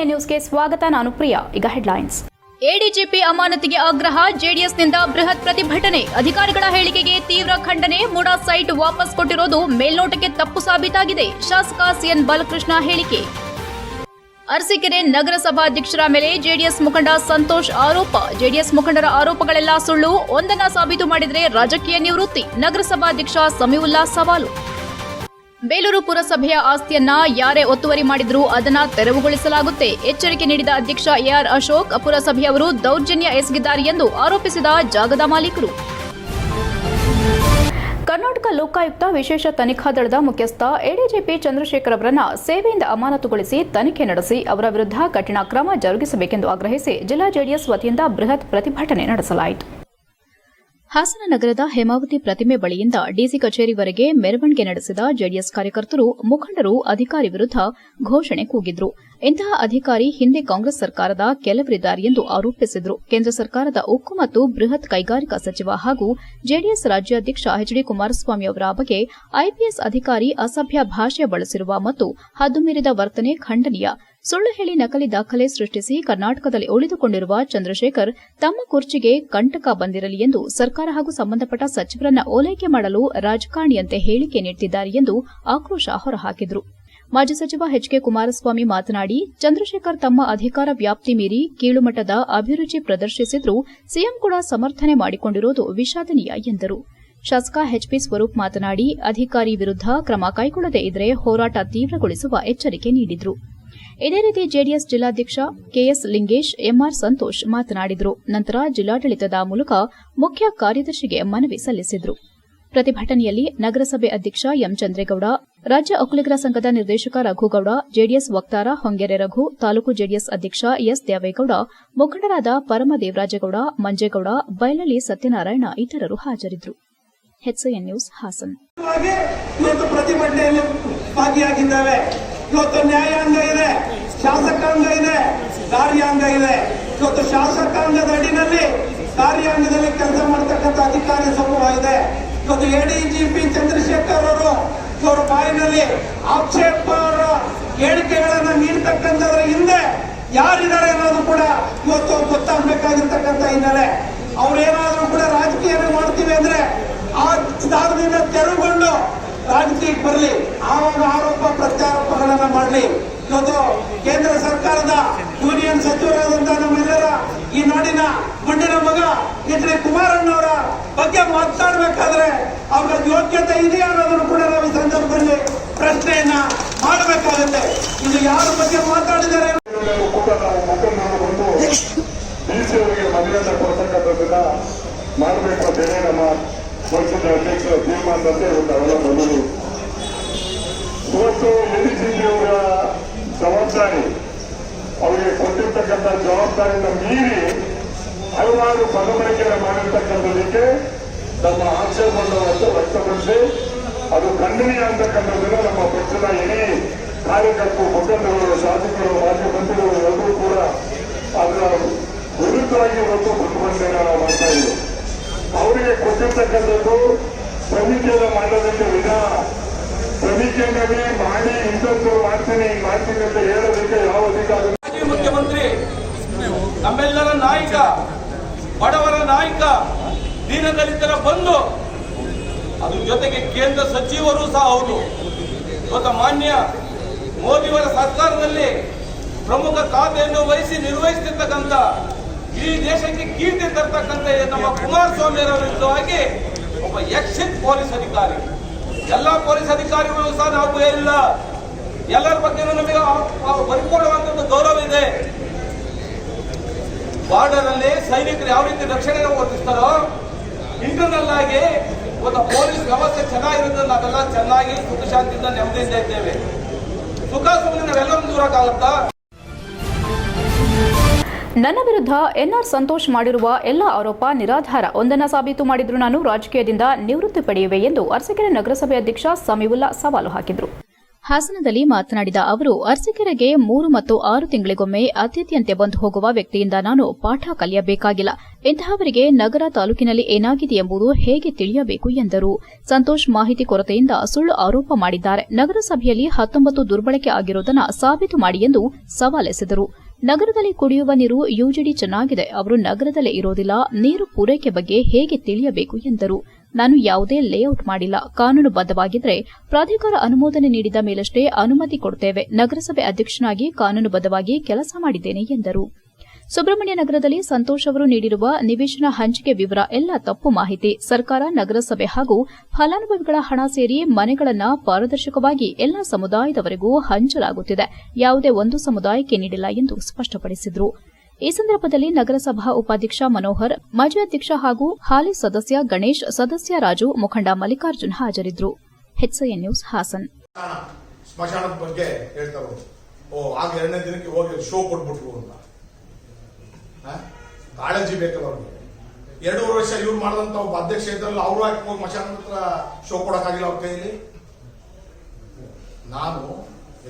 A ನ್ಯೂಸ್ಗೆ ಸ್ವಾಗತ ನಾನು ಪ್ರಿಯಾ. ಈಗ ಹೆಡ್ಲೈನ್ಸ್. ಎಡಿಜಿಪಿ ಅಮಾನತಿಗೆ ಆಗ್ರಹ, ಜೆಡಿಎಸ್ನಿಂದ ಬೃಹತ್ ಪ್ರತಿಭಟನೆ. ಅಧಿಕಾರಿಗಳ ಹೇಳಿಕೆಗೆ ತೀವ್ರ ಖಂಡನೆ, ಮೂಡ ಸೈಟ್ ವಾಪಸ್ ಕೊಟ್ಟಿರೋದು ಮೇಲ್ನೋಟಕ್ಕೆ ತಪ್ಪು ಸಾಬೀತಾಗಿದೆ, ಶಾಸಕ ಸಿಎನ್ ಬಾಲಕೃಷ್ಣ ಹೇಳಿಕೆ. ಅರಸೀಕೆರೆ ನಗರಸಭಾಧ್ಯಕ್ಷರ ಮೇಲೆ ಜೆಡಿಎಸ್ ಮುಖಂಡ ಸಂತೋಷ್ ಆರೋಪ. ಜೆಡಿಎಸ್ ಮುಖಂಡರ ಆರೋಪಗಳೆಲ್ಲ ಸುಳ್ಳು. ಒಂದನ್ನ ಸಾಬೀತು ಮಾಡಿದರೆ ರಾಜಕೀಯ ನಿವೃತ್ತಿ. ನಗರಸಭಾಧ್ಯಕ್ಷ ಸಮೀವುಲ್ಲಾ ಸವಾಲು. ಬೇಲೂರು ಪುರಸಭೆಯ ಆಸ್ತಿಯನ್ನ ಯಾರೇ ಒತ್ತುವರಿ ಮಾಡಿದ್ರೂ ಅದನ್ನ ತೆರವುಗೊಳಿಸಲಾಗುತ್ತೆ. ಎಚ್ಚರಿಕೆ ನೀಡಿದ ಅಧ್ಯಕ್ಷ ಎಆರ್ ಅಶೋಕ್, ಪುರಸಭೆಯವರು ದೌರ್ಜನ್ಯ ಎಸಗಿದ್ದಾರೆ ಎಂದು ಆರೋಪಿಸಿದ ಜಾಗದ ಮಾಲೀಕರು. ಕರ್ನಾಟಕ ಲೋಕಾಯುಕ್ತ, ವಿಶೇಷ ತನಿಖಾ ದಳದ ಮುಖ್ಯಸ್ಥ ಎಡಿಜಿಪಿ ಚಂದ್ರಶೇಖರ್ ಅವರನ್ನ ಸೇವೆಯಿಂದ ಅಮಾನತುಗೊಳಿಸಿ ತನಿಖೆ ನಡೆಸಿ ಅವರ ವಿರುದ್ಧ ಕಠಿಣ ಕ್ರಮ ಜರುಗಿಸಬೇಕೆಂದು ಆಗ್ರಹಿಸಿ ಜಿಲ್ಲಾ ಜೆಡಿಎಸ್ ವತಿಯಿಂದ ಬೃಹತ್ ಪ್ರತಿಭಟನೆ ನಡೆಸಲಾಯಿತು. ಹಾಸನ ನಗರದ ಹೇಮಾವತಿ ಪ್ರತಿಮೆ ಬಳಿಯಿಂದ ಡಿಸಿ ಕಚೇರಿವರೆಗೆ ಮೆರವಣಿಗೆ ನಡೆಸಿದ ಜೆಡಿಎಸ್ ಕಾರ್ಯಕರ್ತರು, ಮುಖಂಡರು, ಅಧಿಕಾರಿ ವಿರುದ್ಧ ಘೋಷಣೆ ಕೂಗಿದ್ರು. ಇಂತಹ ಅಧಿಕಾರಿ ಹಿಂದೆ ಕಾಂಗ್ರೆಸ್ ಸರ್ಕಾರದ ಕೆಲವರಿದ್ದಾರೆ ಎಂದು ಆರೋಪಿಸಿದ್ರು. ಕೇಂದ್ರ ಸರ್ಕಾರದ ಉಕ್ಕು ಮತ್ತು ಬೃಹತ್ ಕೈಗಾರಿಕಾ ಸಚಿವ ಹಾಗೂ ಜೆಡಿಎಸ್ ರಾಜ್ಯಾಧ್ಯಕ್ಷ ಎಚ್ ಡಿ ಕುಮಾರಸ್ವಾಮಿ ಅವರ ಬಗ್ಗೆ ಐಪಿಎಸ್ ಅಧಿಕಾರಿ ಅಸಭ್ಯ ಭಾಷೆ ಬಳಸಿರುವ ಮತ್ತು ಹದ್ದುಮೀರಿದ ವರ್ತನೆ ಖಂಡನೀಯ. ಸುಳ್ಳು ಹೇಳಿ ನಕಲಿ ದಾಖಲೆ ಸೃಷ್ಟಿಸಿ ಕರ್ನಾಟಕದಲ್ಲಿ ಉಳಿದುಕೊಂಡಿರುವ ಚಂದ್ರಶೇಖರ್ ತಮ್ಮ ಕುರ್ಚಿಗೆ ಕಂಟಕ ಬಂದಿರಲಿ ಎಂದು ಸರ್ಕಾರ ಹಾಗೂ ಸಂಬಂಧಪಟ್ಟ ಸಚಿವರನ್ನ ಓಲೈಕೆ ಮಾಡಲು ರಾಜಕಾರಣಿಯಂತೆ ಹೇಳಿಕೆ ನೀಡುತ್ತಿದ್ದಾರೆ ಎಂದು ಆಕ್ರೋಶ ಹೊರಹಾಕಿದರು. ಮಾಜಿ ಸಚಿವ ಎಚ್ ಕೆ ಕುಮಾರಸ್ವಾಮಿ ಮಾತನಾಡಿ, ಚಂದ್ರಶೇಖರ್ ತಮ್ಮ ಅಧಿಕಾರ ವ್ಯಾಪ್ತಿ ಮೀರಿ ಕೀಳುಮಟ್ಟದ ಅಭಿರುಚಿ ಪ್ರದರ್ಶಿಸಿದ್ರೂ, ಸಿಎಂ ಕೂಡ ಸಮರ್ಥನೆ ಮಾಡಿಕೊಂಡಿರುವುದು ವಿಷಾದನೀಯ ಎಂದರು. ಶಾಸಕ ಎಚ್ಪಿ ಸ್ವರೂಪ್ ಮಾತನಾಡಿ, ಅಧಿಕಾರಿ ವಿರುದ್ಧ ಕ್ರಮ ಕೈಗೊಳ್ಳದೇ ಇದ್ರೆ ಹೋರಾಟ ತೀವ್ರಗೊಳಿಸುವ ಎಚ್ಚರಿಕೆ ನೀಡಿದರು. ಇದೇ ರೀತಿ ಜೆಡಿಎಸ್ ಜಿಲ್ಲಾಧ್ಯಕ್ಷ ಕೆಎಸ್ ಲಿಂಗೇಶ್, ಎಂಆರ್ ಸಂತೋಷ್ ಮಾತನಾಡಿದರು. ನಂತರ ಜಿಲ್ಲಾಡಳಿತದ ಮೂಲಕ ಮುಖ್ಯ ಕಾರ್ಯದರ್ಶಿಗೆ ಮನವಿ ಸಲ್ಲಿಸಿದರು. ಪ್ರತಿಭಟನೆಯಲ್ಲಿ ನಗರಸಭೆ ಅಧ್ಯಕ್ಷ ಎಂ ಚಂದ್ರೇಗೌಡ, ರಾಜ್ಯ ಒಕ್ಕಲಿಗರ ಸಂಘದ ನಿರ್ದೇಶಕ ರಘುಗೌಡ, ಜೆಡಿಎಸ್ ವಕ್ತಾರ ಹೊಂಗೆರೆ ರಘು, ತಾಲೂಕು ಜೆಡಿಎಸ್ ಅಧ್ಯಕ್ಷ ಎಸ್ ದೇವೇಗೌಡ, ಮುಖಂಡರಾದ ಪರಮದೇವರಾಜೇಗೌಡ, ಮಂಜೇಗೌಡ, ಬೈಲಳ್ಳಿ ಸತ್ಯನಾರಾಯಣ ಇತರರು ಹಾಜರಿದ್ದರು. ನ್ಯೂಸ್ ಹಾಸನ್. ಇವತ್ತು ನ್ಯಾಯಾಂಗ ಇದೆ, ಶಾಸಕಾಂಗ ಇದೆ, ಕಾರ್ಯಾಂಗ ಇದೆ. ಇವತ್ತು ಶಾಸಕಾಂಗದ ಅಡಿನಲ್ಲಿ ಕಾರ್ಯಾಂಗದಲ್ಲಿ ಕೆಲಸ ಮಾಡ್ತಕ್ಕಂಥ ಅಧಿಕಾರಿ ಸಮೂಹ ಇದೆ. ಇವತ್ತು ಎಡಿಜಿಪಿ ಚಂದ್ರಶೇಖರ್ ಅವರು ಇವರ ಬಾಯಿನಲ್ಲಿ ಆಕ್ಷೇಪ ಹೇಳಿಕೆಗಳನ್ನ ನೀಡ್ತಕ್ಕಂಥದ್ರ ಹಿಂದೆ ಯಾರಿದ್ದಾರೆ ಅನ್ನೋದು ಕೂಡ ಇವತ್ತು ಗೊತ್ತಾಗಬೇಕಾಗಿರ್ತಕ್ಕಂಥ ಹಿನ್ನೆಲೆ. ಅವ್ರೇನಾದ್ರೂ ಕೂಡ ರಾಜಕೀಯ ಮಾಡ್ತೀವಿ ಅಂದ್ರೆ ಆ ಸ್ಥಾನದಿಂದ ತೆರವುಗೊಂಡು ರಾಜಕೀಯಕ್ಕೆ ಬರಲಿ, ಆವಾಗ ಆರೋಪ ಪ್ರತ್ಯಾರೋಪಗಳನ್ನ ಮಾಡಲಿ. ಇವತ್ತು ಕೇಂದ್ರ ಸರ್ಕಾರದ ಯೂನಿಯನ್ ಸಚಿವರಾದಂತಹ ನಮ್ಮೆಲ್ಲರ ಈ ನಾಡಿನ ಮಂಡಿನ ಮಗ ಎಚ್ ಡಿ ಕುಮಾರಣ್ಣವರ ಬಗ್ಗೆ ಮಾತನಾಡಬೇಕಾದ್ರೆ ಅವರ ಯೋಗ್ಯತೆ ಇದೆಯಾ ಅನ್ನೋದನ್ನು ಕೂಡ ನಾವು ಈ ಸಂದರ್ಭದಲ್ಲಿ ಪ್ರಶ್ನೆಯನ್ನ ಮಾಡಬೇಕಾಗುತ್ತೆ. ಇದು ಯಾರ ಬಗ್ಗೆ ಮಾತಾಡಿದ್ದಾರೆ ಮಾಡಬೇಕು ಬೇರೆ ನಮ್ಮ ಪಕ್ಷದ ಅಧ್ಯಕ್ಷರ ತೀರ್ಮಾನದಂತೆ ಇವತ್ತು ಅವೆಲ್ಲ ಬಂದರು ಇವತ್ತು ಎಡಿಜಿಪಿ ಅವರ ಜವಾಬ್ದಾರಿ ಅವರಿಗೆ ಕೊಟ್ಟಿರ್ತಕ್ಕಂಥ ಜವಾಬ್ದಾರಿನ ಮೀರಿ ಹಲವಾರು ಪದಬಳಕೆಯನ್ನು ಮಾಡಿರ್ತಕ್ಕಂಥದಕ್ಕೆ ನಮ್ಮ ಆಕ್ಷೇಪವನ್ನು ವ್ಯಕ್ತಪಡಿಸಿ, ಅದು ಖಂಡನೀಯ ಅಂತಕ್ಕಂಥದ್ದನ್ನು ನಮ್ಮ ಪಕ್ಷದ ಇಡೀ ಕಾರ್ಯಕರ್ತರು ಮುಖಂಡರು ಶಾಸಕರು, ಮಾಜಿ ಮಂತ್ರಿಗಳು ಎಲ್ಲರೂ ಕೂಡ ಅದರ ವಿರುದ್ಧವಾಗಿ ಇವತ್ತು ಪ್ರತಿಭಟನೆಯನ್ನು ಮಾಡ್ತಾ ಇದ್ದೀವಿ ಅವರಿಗೆ ಕೊಟ್ಟಿರ್ತಕ್ಕಂಥದ್ದು ಸಮೀಕ್ಷೆ ಮಾಡೋದಕ್ಕೆ ವಿಧಾನ. ಸಮೀಕ್ಷೆ ಮಾಡಿ ಇಂಥದ್ದು ಮಾಡ್ತೀನಿ ಮಾಡ್ತೀನಿ ಅಂತ ಹೇಳೋದಕ್ಕೆ ಯಾವ ಅಧಿಕಾರ ಮಾಜಿ ಮುಖ್ಯಮಂತ್ರಿ, ನಮ್ಮೆಲ್ಲರ ನಾಯಕ, ಬಡವರ ನಾಯಕ, ದೀನದಲಿತರ ಬಂದು ಅದ್ರ ಜೊತೆಗೆ ಕೇಂದ್ರ ಸಚಿವರು ಸಹ ಹೌದು. ಇವತ್ತು ಮಾನ್ಯ ಮೋದಿಯವರ ಸರ್ಕಾರದಲ್ಲಿ ಪ್ರಮುಖ ಖಾತೆಯನ್ನು ವಹಿಸಿ ನಿರ್ವಹಿಸುತ್ತಿರ್ತಕ್ಕಂಥ ಇಡೀ ದೇಶಕ್ಕೆ ಕೀರ್ತಿ ತರ್ತಕ್ಕಂಥ ನಮ್ಮ ಕುಮಾರಸ್ವಾಮಿ ಅವರ ವಿರುದ್ಧವಾಗಿ ಒಬ್ಬ ಎಕ್ಸಿಟ್ ಪೊಲೀಸ್ ಅಧಿಕಾರಿ. ಎಲ್ಲ ಪೊಲೀಸ್ ಅಧಿಕಾರಿಗಳು ಸಹ ನಾವು ಇಲ್ಲ ಎಲ್ಲರ ಬಗ್ಗೆ ನಮಗೆ ಬರ್ಕೊಳ್ಳುವಂಥದ್ದು ಗೌರವ ಇದೆ. ಬಾರ್ಡರ್ ಅಲ್ಲಿ ಸೈನಿಕರು ಯಾವ ರೀತಿ ರಕ್ಷಣೆ ಒದಗಿಸ್ತಾರೋ ಇಂಟರ್ನಲ್ ಆಗಿ ಒಂದು ಪೊಲೀಸ್ ವ್ಯವಸ್ಥೆ ಚೆನ್ನಾಗಿರುತ್ತೆ ನಾವೆಲ್ಲ ಚೆನ್ನಾಗಿ ಸುಖಶಾಂತಿಯಿಂದ ನೆಮ್ಮದಿಯಿಂದ ಇದ್ದೇವೆ ಸುಖ ಸುಮ್ಮನೆ ನಾವೆಲ್ಲರೂ ದೂರಕ್ಕಾಗುತ್ತಾ ನನ್ನ ವಿರುದ್ಧ ಎನ್ಆರ್ ಸಂತೋಷ್ ಮಾಡಿರುವ ಎಲ್ಲ ಆರೋಪ ನಿರಾಧಾರ. ಒಂದನ್ನು ಸಾಬೀತು ಮಾಡಿದ್ರು ನಾನು, ರಾಜಕೀಯದಿಂದ ನಿವೃತ್ತಿ ಪಡೆಯುವೆ ಎಂದು ಅರಸಕೆರೆ ನಗರಸಭೆ ಅಧ್ಯಕ್ಷ ಸಮೀವುಲ್ಲಾ ಸವಾಲು ಹಾಕಿದರು. ಹಾಸನದಲ್ಲಿ ಮಾತನಾಡಿದ ಅವರು, ಅರಸಿಕೆರೆಗೆ ಮೂರು ಮತ್ತು ಆರು ತಿಂಗಳಿಗೊಮ್ಮೆ ಅತಿಥಿಯಂತೆ ಬಂದು ಹೋಗುವ ವ್ಯಕ್ತಿಯಿಂದ ನಾನು ಪಾಠ ಕಲಿಯಬೇಕಾಗಿಲ್ಲ. ಇಂತಹವರಿಗೆ ನಗರ ತಾಲೂಕಿನಲ್ಲಿ ಏನಾಗಿದೆ ಎಂಬುದು ಹೇಗೆ ತಿಳಿಯಬೇಕು ಎಂದರು. ಸಂತೋಷ್ ಮಾಹಿತಿ ಕೊರತೆಯಿಂದ ಸುಳ್ಳು ಆರೋಪ ಮಾಡಿದ್ದಾರೆ. ನಗರಸಭೆಯಲ್ಲಿ ಹತ್ತೊಂಬತ್ತು ದುರ್ಬಳಕೆ ಆಗಿರುವುದನ್ನು ಸಾಬೀತು ಮಾಡಿ ಎಂದು ಸವಾಲೆಸೆದರು. ನಗರದಲ್ಲಿ ಕುಡಿಯುವ ನೀರು ಯುಜಿಡಿ ಚೆನ್ನಾಗಿದೆ. ಅವರು ನಗರದಲ್ಲೇ ಇರೋದಿಲ್ಲ. ನೀರು ಪೂರೈಕೆ ಬಗ್ಗೆ ಹೇಗೆ ತಿಳಿಯಬೇಕು ಎಂದರು. ನಾನು ಯಾವುದೇ ಲೇಔಟ್ ಮಾಡಿಲ್ಲ. ಕಾನೂನುಬದ್ಧವಾಗಿದ್ದರೆ ಪ್ರಾಧಿಕಾರ ಅನುಮೋದನೆ ನೀಡಿದ ಮೇಲಷ್ಟೇ ಅನುಮತಿ ಕೊಡುತ್ತೇವೆ ನಗರಸಭೆ ಅಧ್ಯಕ್ಷನಾಗಿ ಕಾನೂನುಬದ್ಧವಾಗಿ ಕೆಲಸ ಮಾಡಿದ್ದೇನೆ ಎಂದರು. ಸುಬ್ರಹ್ಮಣ್ಯ ನಗರದಲ್ಲಿ ಸಂತೋಷ್ ಅವರು ನೀಡಿರುವ ನಿವೇಶನ ಹಂಚಿಕೆ ವಿವರ ಎಲ್ಲ ತಪ್ಪು ಮಾಹಿತಿ ಸರ್ಕಾರ, ನಗರಸಭೆ ಹಾಗೂ ಫಲಾನುಭವಿಗಳ ಹಣ ಸೇರಿ ಮನೆಗಳನ್ನು ಪಾರದರ್ಶಕವಾಗಿ ಎಲ್ಲ ಸಮುದಾಯದವರೆಗೂ ಹಂಚಲಾಗುತ್ತಿದೆ. ಯಾವುದೇ ಒಂದು ಸಮುದಾಯಕ್ಕೆ ನೀಡಿಲ್ಲ ಎಂದು ಸ್ಪಷ್ಟಪಡಿಸಿದರು. ಈ ಸಂದರ್ಭದಲ್ಲಿ ನಗರಸಭಾ ಉಪಾಧ್ಯಕ್ಷ ಮನೋಹರ್, ಮಾಜಿ ಅಧ್ಯಕ್ಷ ಹಾಗೂ ಹಾಲಿ ಸದಸ್ಯ ಗಣೇಶ್, ಸದಸ್ಯ ರಾಜು, ಮುಖಂಡ ಮಲ್ಲಿಕಾರ್ಜುನ್ ಹಾಜರಿದ್ದರು ನ್ಯೂಸ್ ಹಾಸನ್. ಸ್ಮಶಾನದ ಬಗ್ಗೆ ಹೇಳ್ತಾರೆ ಓ, ಆಗ ಎರಡನೇ ದಿನಕ್ಕೆ ಹೋಗಿ ಶೋ ಕೊಟ್ಬಿಟ್ರು ಅಂತ? ಕಾಳಜಿ ಬೇಕಲ್ಲ ಅವ್ರಿಗೆ. ಎರಡೂವರೆ ವರ್ಷ ಇವ್ರು ಮಾಡಿದಂತ ಒಬ್ಬ ಅಧ್ಯಕ್ಷ ಇದ್ರಲ್ಲ ಅವರು ಹಾಕಿ ಸ್ಮಶಾನದ ಹತ್ರ ಶೋ ಕೊಡಕ್ಕಾಗಿಲ್ಲ ಅವ್ರ ಕೈಯಲ್ಲಿ ನಾನು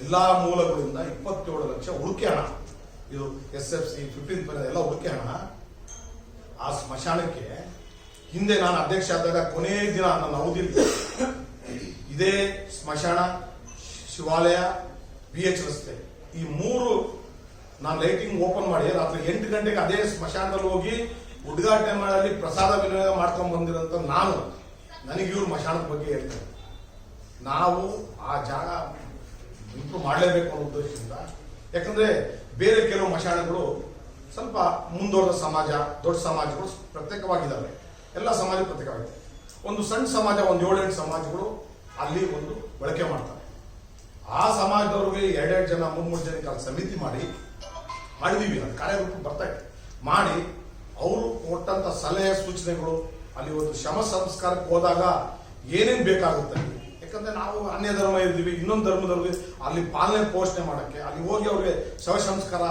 ಎಲ್ಲಾ ಮೂಲಗಳಿಂದ ಇಪ್ಪತ್ತೇಳು ಲಕ್ಷ ಉಳಿಕೆ ಹಣ. ಇದು ಎಸ್ ಎಫ್ ಸಿ ಫಿಫ್ಟೀನ್ ಎಲ್ಲ ಉಳಿಕೆ ಹಣ. ಆ ಸ್ಮಶಾನಕ್ಕೆ ಹಿಂದೆ ನಾನು ಅಧ್ಯಕ್ಷ ಆದಾಗ ಕೊನೆ ದಿನ ನನ್ನ ಅವಧಿಯಲ್ಲಿ ಇದೇ ಸ್ಮಶಾನ ಶಿವಾಲಯ, ಬಿ ಎಚ್ ರಸ್ತೆ. ಈ ಮೂರು ನಾನು ಲೈಟಿಂಗ್ ಓಪನ್ ಮಾಡಿ, ರಾತ್ರಿ ಎಂಟು ಗಂಟೆಗೆ ಅದೇ ಸ್ಮಶಾನದಲ್ಲಿ ಹೋಗಿ ಉದ್ಘಾಟನೆ ಮಾಡಲಿ ಪ್ರಸಾದ ವಿನಿಯೋಗ ಮಾಡ್ಕೊಂಡು ಬಂದಿರೋಂಥ ನಾನು, ನನಗೆ ಇವ್ರ ಮಶಾನದ ಬಗ್ಗೆ ಹೇಳ್ತಾರೆ. ನಾವು ಆ ಜಾಗ ಇಂಪ್ರೂವ್ ಮಾಡಲೇಬೇಕು ಅನ್ನೋ ಉದ್ದೇಶದಿಂದ, ಯಾಕಂದ್ರೆ ಬೇರೆ ಕೆಲವು ಮಶಾನಗಳು ಸ್ವಲ್ಪ ಮುಂದುವರೆದ ಸಮಾಜ, ದೊಡ್ಡ ಸಮಾಜಗಳು ಪ್ರತ್ಯೇಕವಾಗಿದ್ದಾವೆ. ಎಲ್ಲ ಸಮಾಜ ಪ್ರತ್ಯೇಕವಾಗಿದೆ. ಒಂದು ಸಣ್ಣ ಸಮಾಜ, ಒಂದು ಏಳೆಂಟು ಸಮಾಜಗಳು ಅಲ್ಲಿ ಒಂದು ಬಳಕೆ ಮಾಡ್ತಾರೆ. ಆ ಸಮಾಜದವ್ರಿಗೆ ಎರಡೆರಡು ಜನ ಮೂರು ಮೂರು ಜನಕ್ಕೆ ಸಮಿತಿ ಮಾಡಿ ಮಾಡಿದೀವಿ ಅದು ಕಾರ್ಯರೂಪ ಬರ್ತಾ ಇದೆ. ಮಾಡಿ, ಅವರು ಕೊಟ್ಟಂತ ಸಲಹೆ, ಸೂಚನೆಗಳು, ಅಲ್ಲಿ ಒಂದು ಶಮ ಸಂಸ್ಕಾರಕ್ಕೆ ಹೋದಾಗ ಏನೇನು ಬೇಕಾಗುತ್ತೆ? ಯಾಕಂದ್ರೆ ನಾವು ಅನ್ಯ ಧರ್ಮ ಇದ್ದೀವಿ ಇನ್ನೊಂದು ಧರ್ಮದವ್ರಿಗೆ ಅಲ್ಲಿ ಪಾಲನೆ, ಪೋಷಣೆ ಮಾಡೋಕ್ಕೆ, ಅಲ್ಲಿ ಹೋಗಿ ಅವ್ರಿಗೆ ಶವ ಸಂಸ್ಕಾರ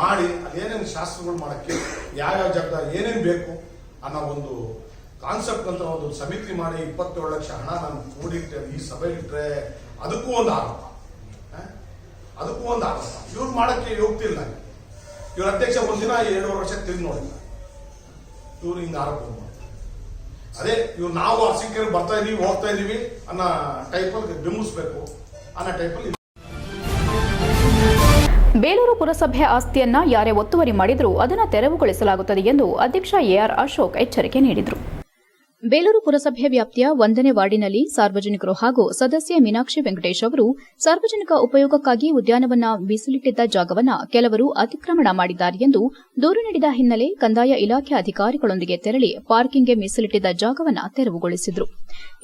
ಮಾಡಿ, ಅಲ್ಲಿ ಏನೇನು ಶಾಸ್ತ್ರಗಳು ಮಾಡೋಕ್ಕೆ, ಯಾವ್ಯಾವ ಜಾಗದಾಗ ಏನೇನು ಬೇಕು ಅನ್ನೋ ಒಂದು ಕಾನ್ಸೆಪ್ಟ್ ಅಂತ ಒಂದು ಸಮಿತಿ ಮಾಡಿ ಇಪ್ಪತ್ತೇಳು ಲಕ್ಷ ಹಣ ನಾನು ಕೂಡಿಟ್ಟೆ ಈ ಇಟ್ಟರೆ ಅದಕ್ಕೂ ಒಂದು ಆರೋಪ. ಅದಕ್ಕೂ ಒಂದು ಆರೋಪ. ಇವ್ರು ಮಾಡಕ್ಕೆ ಹೋಗ್ತಿಲ್ಲ ಇವ್ರ ಅಧ್ಯಕ್ಷ ಒಂದಿನ ಎರಡೂವರೆ ವರ್ಷ ತಿರುಗಿ ನೋಡಿಲ್ಲ. ಇವ್ರು ಹಿಂಗೆ ಆರೋಪ. ಅದೇ, ಇವ್ರು ನಾವು ಅರಸಿಕೆರೆ ಬರ್ತಾ ಇದೀವಿ, ಹೋಗ್ತಾ ಇದೀವಿ ಅನ್ನೋ ಟೈಪಲ್ಲಿ ಬಿಂಬಿಸ್ಬೇಕು ಅನ್ನೋ ಟೈಪಲ್ಲಿ ಬೇಲೂರು ಪುರಸಭೆ ಆಸ್ತಿಯನ್ನ ಯಾರೇ ಒತ್ತುವರಿ ಮಾಡಿದರೂ ಅದನ್ನು ತೆರವುಗೊಳಿಸಲಾಗುತ್ತದೆ ಎಂದು ಅಧ್ಯಕ್ಷ ಎಆರ್ ಅಶೋಕ್ ಎಚ್ಚರಿಕೆ ನೀಡಿದರು. ಬೇಲೂರು ಪುರಸಭೆ ವ್ಯಾಪ್ತಿಯ ಒಂದನೇ ವಾರ್ಡಿನಲ್ಲಿ ಸಾರ್ವಜನಿಕರು ಹಾಗೂ ಸದಸ್ಯೆ ಮೀನಾಕ್ಷಿ ವೆಂಕಟೇಶ್ ಅವರು ಸಾರ್ವಜನಿಕ ಉಪಯೋಗಕ್ಕಾಗಿ ಉದ್ಯಾನವನ ಮೀಸಲಿಟ್ಟಿದ್ದ ಜಾಗವನ್ನ ಕೆಲವರು ಅತಿಕ್ರಮಣ ಮಾಡಿದ್ದಾರೆ ಎಂದು ದೂರು ನೀಡಿದ ಹಿನ್ನೆಲೆ ಕಂದಾಯ ಇಲಾಖೆ ಅಧಿಕಾರಿಗಳೊಂದಿಗೆ ತೆರಳಿ ಪಾರ್ಕಿಂಗ್ಗೆ ಮೀಸಲಿಟ್ಟಿದ್ದ ಜಾಗವನ್ನ ತೆರವುಗೊಳಿಸಿದರು.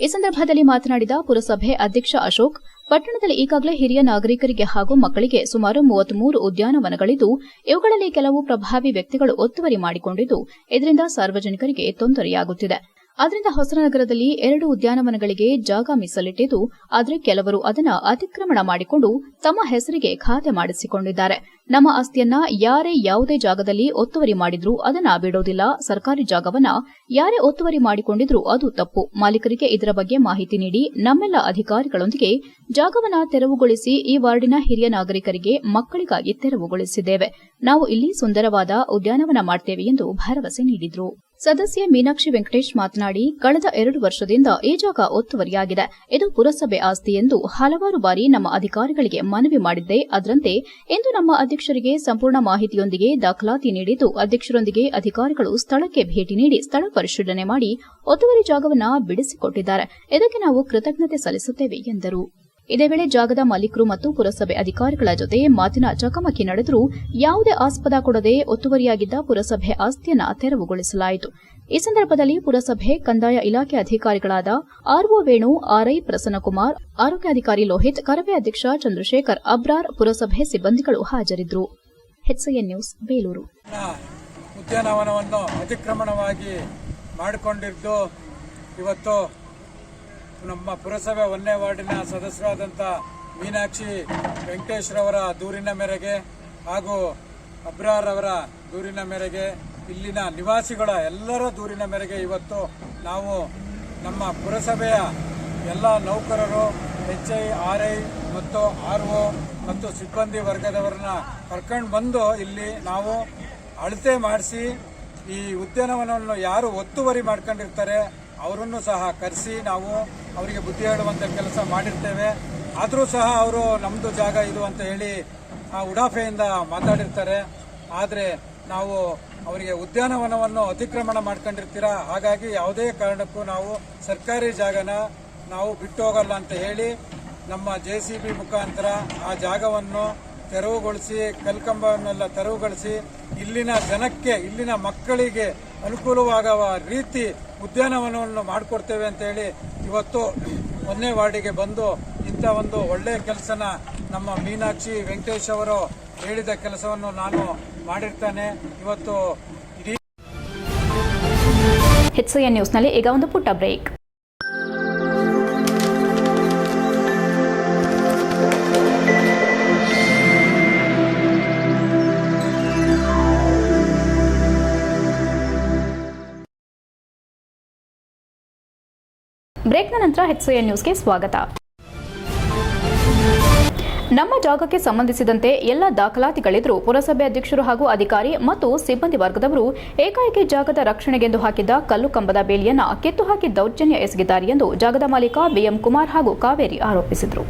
ಈ ಸಂದರ್ಭದಲ್ಲಿ ಮಾತನಾಡಿದ ಪುರಸಭೆ ಅಧ್ಯಕ್ಷ ಅಶೋಕ್, ಪಟ್ಟಣದಲ್ಲಿ ಈಗಾಗಲೇ ಹಿರಿಯ ನಾಗರಿಕರಿಗೆ ಹಾಗೂ ಮಕ್ಕಳಿಗೆ ಸುಮಾರು ಮೂವತ್ಮೂರು ಉದ್ಯಾನವನಗಳಿದ್ದು, ಇವುಗಳಲ್ಲಿ ಕೆಲವು ಪ್ರಭಾವಿ ವ್ಯಕ್ತಿಗಳು ಒತ್ತುವರಿ ಮಾಡಿಕೊಂಡಿದ್ದು, ಇದರಿಂದ ಸಾರ್ವಜನಿಕರಿಗೆ ತೊಂದರೆಯಾಗುತ್ತಿದೆ. ಆದ್ದರಿಂದ ಹೊಸನಗರದಲ್ಲಿ ಎರಡು ಉದ್ಯಾನವನಗಳಿಗೆ ಜಾಗ ಮೀಸಲಿಟ್ಟಿದ್ದು, ಆದರೆ ಕೆಲವರು ಅದನ್ನ ಅತಿಕ್ರಮಣ ಮಾಡಿಕೊಂಡು ತಮ್ಮ ಹೆಸರಿಗೆ ಖಾತೆ ಮಾಡಿಸಿಕೊಂಡಿದ್ದಾರೆ. ನಮ್ಮ ಆಸ್ತಿಯನ್ನ ಯಾರೇ ಯಾವುದೇ ಜಾಗದಲ್ಲಿ ಒತ್ತುವರಿ ಮಾಡಿದ್ರೂ ಅದನ್ನ ಬಿಡೋದಿಲ್ಲ. ಸರ್ಕಾರಿ ಜಾಗವನ್ನ ಯಾರೇ ಒತ್ತುವರಿ ಮಾಡಿಕೊಂಡಿದ್ರೂ ಅದು ತಪ್ಪು. ಮಾಲೀಕರಿಗೆ ಇದರ ಬಗ್ಗೆ ಮಾಹಿತಿ ನೀಡಿ ನಮ್ಮೆಲ್ಲ ಅಧಿಕಾರಿಗಳೊಂದಿಗೆ ಜಾಗವನ್ನ ತೆರವುಗೊಳಿಸಿ ಈ ವಾರ್ಡಿನ ಹಿರಿಯ ನಾಗರಿಕರಿಗೆ ಮಕ್ಕಳಿಗಾಗಿ ತೆರವುಗೊಳಿಸಿದ್ದೇವೆ. ನಾವು ಇಲ್ಲಿ ಸುಂದರವಾದ ಉದ್ಯಾನವನ ಮಾಡ್ತೇವೆ ಎಂದು ಭರವಸೆ ನೀಡಿದ್ರು. ಸದಸ್ಯೆ ಮೀನಾಕ್ಷಿ ವೆಂಕಟೇಶ್ ಮಾತನಾಡಿ, ಕಳೆದ ಎರಡು ವರ್ಷದಿಂದ ಈ ಜಾಗ ಒತ್ತುವರಿಯಾಗಿದೆ. ಇದು ಪುರಸಭೆ ಆಸ್ತಿ ಎಂದು ಹಲವಾರು ಬಾರಿ ನಮ್ಮ ಅಧಿಕಾರಿಗಳಿಗೆ ಮನವಿ ಮಾಡಿದ್ದೆ ಅದರಂತೆ, ಇಂದು ನಮ್ಮ ಅಧ್ಯಕ್ಷರಿಗೆ ಸಂಪೂರ್ಣ ಮಾಹಿತಿಯೊಂದಿಗೆ ದಾಖಲಾತಿ ನೀಡಿದ್ದು, ಅಧ್ಯಕ್ಷರೊಂದಿಗೆ ಅಧಿಕಾರಿಗಳು ಸ್ಥಳಕ್ಕೆ ಭೇಟಿ ನೀಡಿ ಸ್ಥಳ ಪರಿಶೀಲನೆ ಮಾಡಿ, ಒತ್ತುವರಿ ಜಾಗವನ್ನ ಬಿಡಿಸಿಕೊಟ್ಟಿದ್ದಾರೆ. ಇದಕ್ಕೆ ನಾವು ಕೃತಜ್ಞತೆ ಸಲ್ಲಿಸುತ್ತೇವೆ ಎಂದರು. ಇದೇ ವೇಳೆ ಜಾಗದ ಮಾಲೀಕರು ಮತ್ತು ಪುರಸಭೆ ಅಧಿಕಾರಿಗಳ ಜೊತೆ ಮಾತಿನ ಚಕಮಕಿ ನಡೆದರೂ ಯಾವುದೇ ಆಸ್ಪದ ಕೊಡದೆ ಒತ್ತುವರಿಯಾಗಿದ್ದ ಪುರಸಭೆ ಆಸ್ತಿಯನ್ನು ತೆರವುಗೊಳಿಸಲಾಯಿತು. ಈ ಸಂದರ್ಭದಲ್ಲಿ ಪುರಸಭೆ ಕಂದಾಯ ಇಲಾಖೆ ಅಧಿಕಾರಿಗಳಾದ ಆರ್ಒ ವೇಣು, ಆರ್ಐ ಪ್ರಸನ್ನಕುಮಾರ್ ಆರೋಗ್ಯಾಧಿಕಾರಿ ಲೋಹಿತ್, ಕರವೇ ಅಧ್ಯಕ್ಷ ಚಂದ್ರಶೇಖರ್, ಅಬ್ರಾರ್ ಪುರಸಭೆ ಸಿಬ್ಬಂದಿಗಳು ಹಾಜರಿದ್ದರು. ನ್ಯೂಸ್, ಬೇಲೂರು. ಉದ್ಯಾನವನವನ್ನು ಅತಿಕ್ರಮಣವಾಗಿ ಮಾಡಿಕೊಂಡಿದ್ದು ಇವತ್ತು ನಮ್ಮ ಪುರಸಭೆ ಒಂದನೇ ವಾರ್ಡಿನ ಸದಸ್ಯರಾದಂಥ ಮೀನಾಕ್ಷಿ ವೆಂಕಟೇಶ್ರವರ ದೂರಿನ ಮೇರೆಗೆ ಹಾಗೂ ಅಬ್ರಾರ್ ಅವರ ದೂರಿನ ಮೇರೆಗೆ ಇಲ್ಲಿನ ನಿವಾಸಿಗಳ ಎಲ್ಲರ ದೂರಿನ ಮೇರೆಗೆ ಇವತ್ತು ನಾವು ನಮ್ಮ ಪುರಸಭೆಯ ಎಲ್ಲ ನೌಕರರು ಎಚ್ ಐ ಆರ್ ಐ ಮತ್ತು ಆರ್ ಒ ಮತ್ತು ಸಿಬ್ಬಂದಿ ವರ್ಗದವರನ್ನ ಕರ್ಕೊಂಡು ಬಂದು ಇಲ್ಲಿ ನಾವು ಅಳತೆ ಮಾಡಿಸಿ ಈ ಉದ್ಯಾನವನವನ್ನು ಯಾರು ಒತ್ತುವರಿ ಮಾಡ್ಕೊಂಡಿರ್ತಾರೆ, ಅವರನ್ನು ಸಹ ಕರೆಸಿ ನಾವು ಅವರಿಗೆ ಬುದ್ಧಿ ಹೇಳುವಂಥ ಕೆಲಸ ಮಾಡಿರ್ತೇವೆ. ಆದರೂ ಸಹ ಅವರು ನಮ್ಮದು ಜಾಗ ಇದು ಅಂತ ಹೇಳಿ, ಆ ಉಡಾಫೆಯಿಂದ ಮಾತಾಡಿರ್ತಾರೆ. ಆದರೆ ನಾವು ಅವರಿಗೆ ಉದ್ಯಾನವನವನ್ನು ಅತಿಕ್ರಮಣ ಮಾಡ್ಕೊಂಡಿರ್ತೀರಾ? ಹಾಗಾಗಿ ಯಾವುದೇ ಕಾರಣಕ್ಕೂ ನಾವು ಸರ್ಕಾರಿ ಜಾಗನ ನಾವು ಬಿಟ್ಟು ಹೋಗಲ್ಲ ಅಂತ ಹೇಳಿ ನಮ್ಮ ಜೆ ಸಿ ಬಿ ಮುಖಾಂತರ ಆ ಜಾಗವನ್ನು ತೆರವುಗೊಳಿಸಿ, ಕಲ್ಕಂಬವನ್ನೆಲ್ಲ ತೆರವುಗೊಳಿಸಿ, ಇಲ್ಲಿನ ಜನಕ್ಕೆ, ಇಲ್ಲಿನ ಮಕ್ಕಳಿಗೆ ಅನುಕೂಲವಾಗುವ ರೀತಿ ಉದ್ಯಾನವನವನ್ನು ಮಾಡಿಕೊಡ್ತೇವೆ ಅಂತ ಹೇಳಿ ಇವತ್ತು ಒಂದನೇ ವಾರ್ಡಿಗೆ ಬಂದು ಇಂಥ ಒಂದು ಒಳ್ಳೆಯ ಕೆಲಸನ ನಮ್ಮ ಮೀನಾಕ್ಷಿ ವೆಂಕಟೇಶ್ ಅವರು ಹೇಳಿದ ಕೆಲಸವನ್ನು ನಾನು ಮಾಡಿರ್ತಾನೆ. ಇವತ್ತು ಇಡೀ ಎನ್ ನ್ಯೂಸ್ನಲ್ಲಿ ಈಗ ಒಂದು ಪುಟ್ಟ ಬ್ರೇಕ್. ಬ್ರೇಕ್ನ ನಂತರ ಎನ್ ನ್ಯೂಸ್ಗೆ ಸ್ವಾಗತ. ನಮ್ಮ ಜಾಗಕ್ಕೆ ಸಂಬಂಧಿಸಿದಂತೆ ಎಲ್ಲ ದಾಖಲಾತಿಗಳಿದ್ರೂ ಪುರಸಭೆ ಅಧ್ಯಕ್ಷರು ಹಾಗೂ ಅಧಿಕಾರಿ ಮತ್ತು ಸಿಬ್ಬಂದಿ ವರ್ಗದವರು ಏಕಾಏಕಿ ಜಾಗದ ರಕ್ಷಣೆಗೆಂದು ಹಾಕಿದ್ದ ಕಲ್ಲು ಕಂಬದ ಬೇಲಿಯನ್ನ ಕಿತ್ತು ಹಾಕಿ ದೌರ್ಜನ್ಯ ಎಸಗಿದ್ದಾರೆ ಎಂದು ಜಾಗದ ಮಾಲೀಕ ಬಿಎಂ ಕುಮಾರ್ ಹಾಗೂ ಕಾವೇರಿ ಆರೋಪಿಸಿದರು.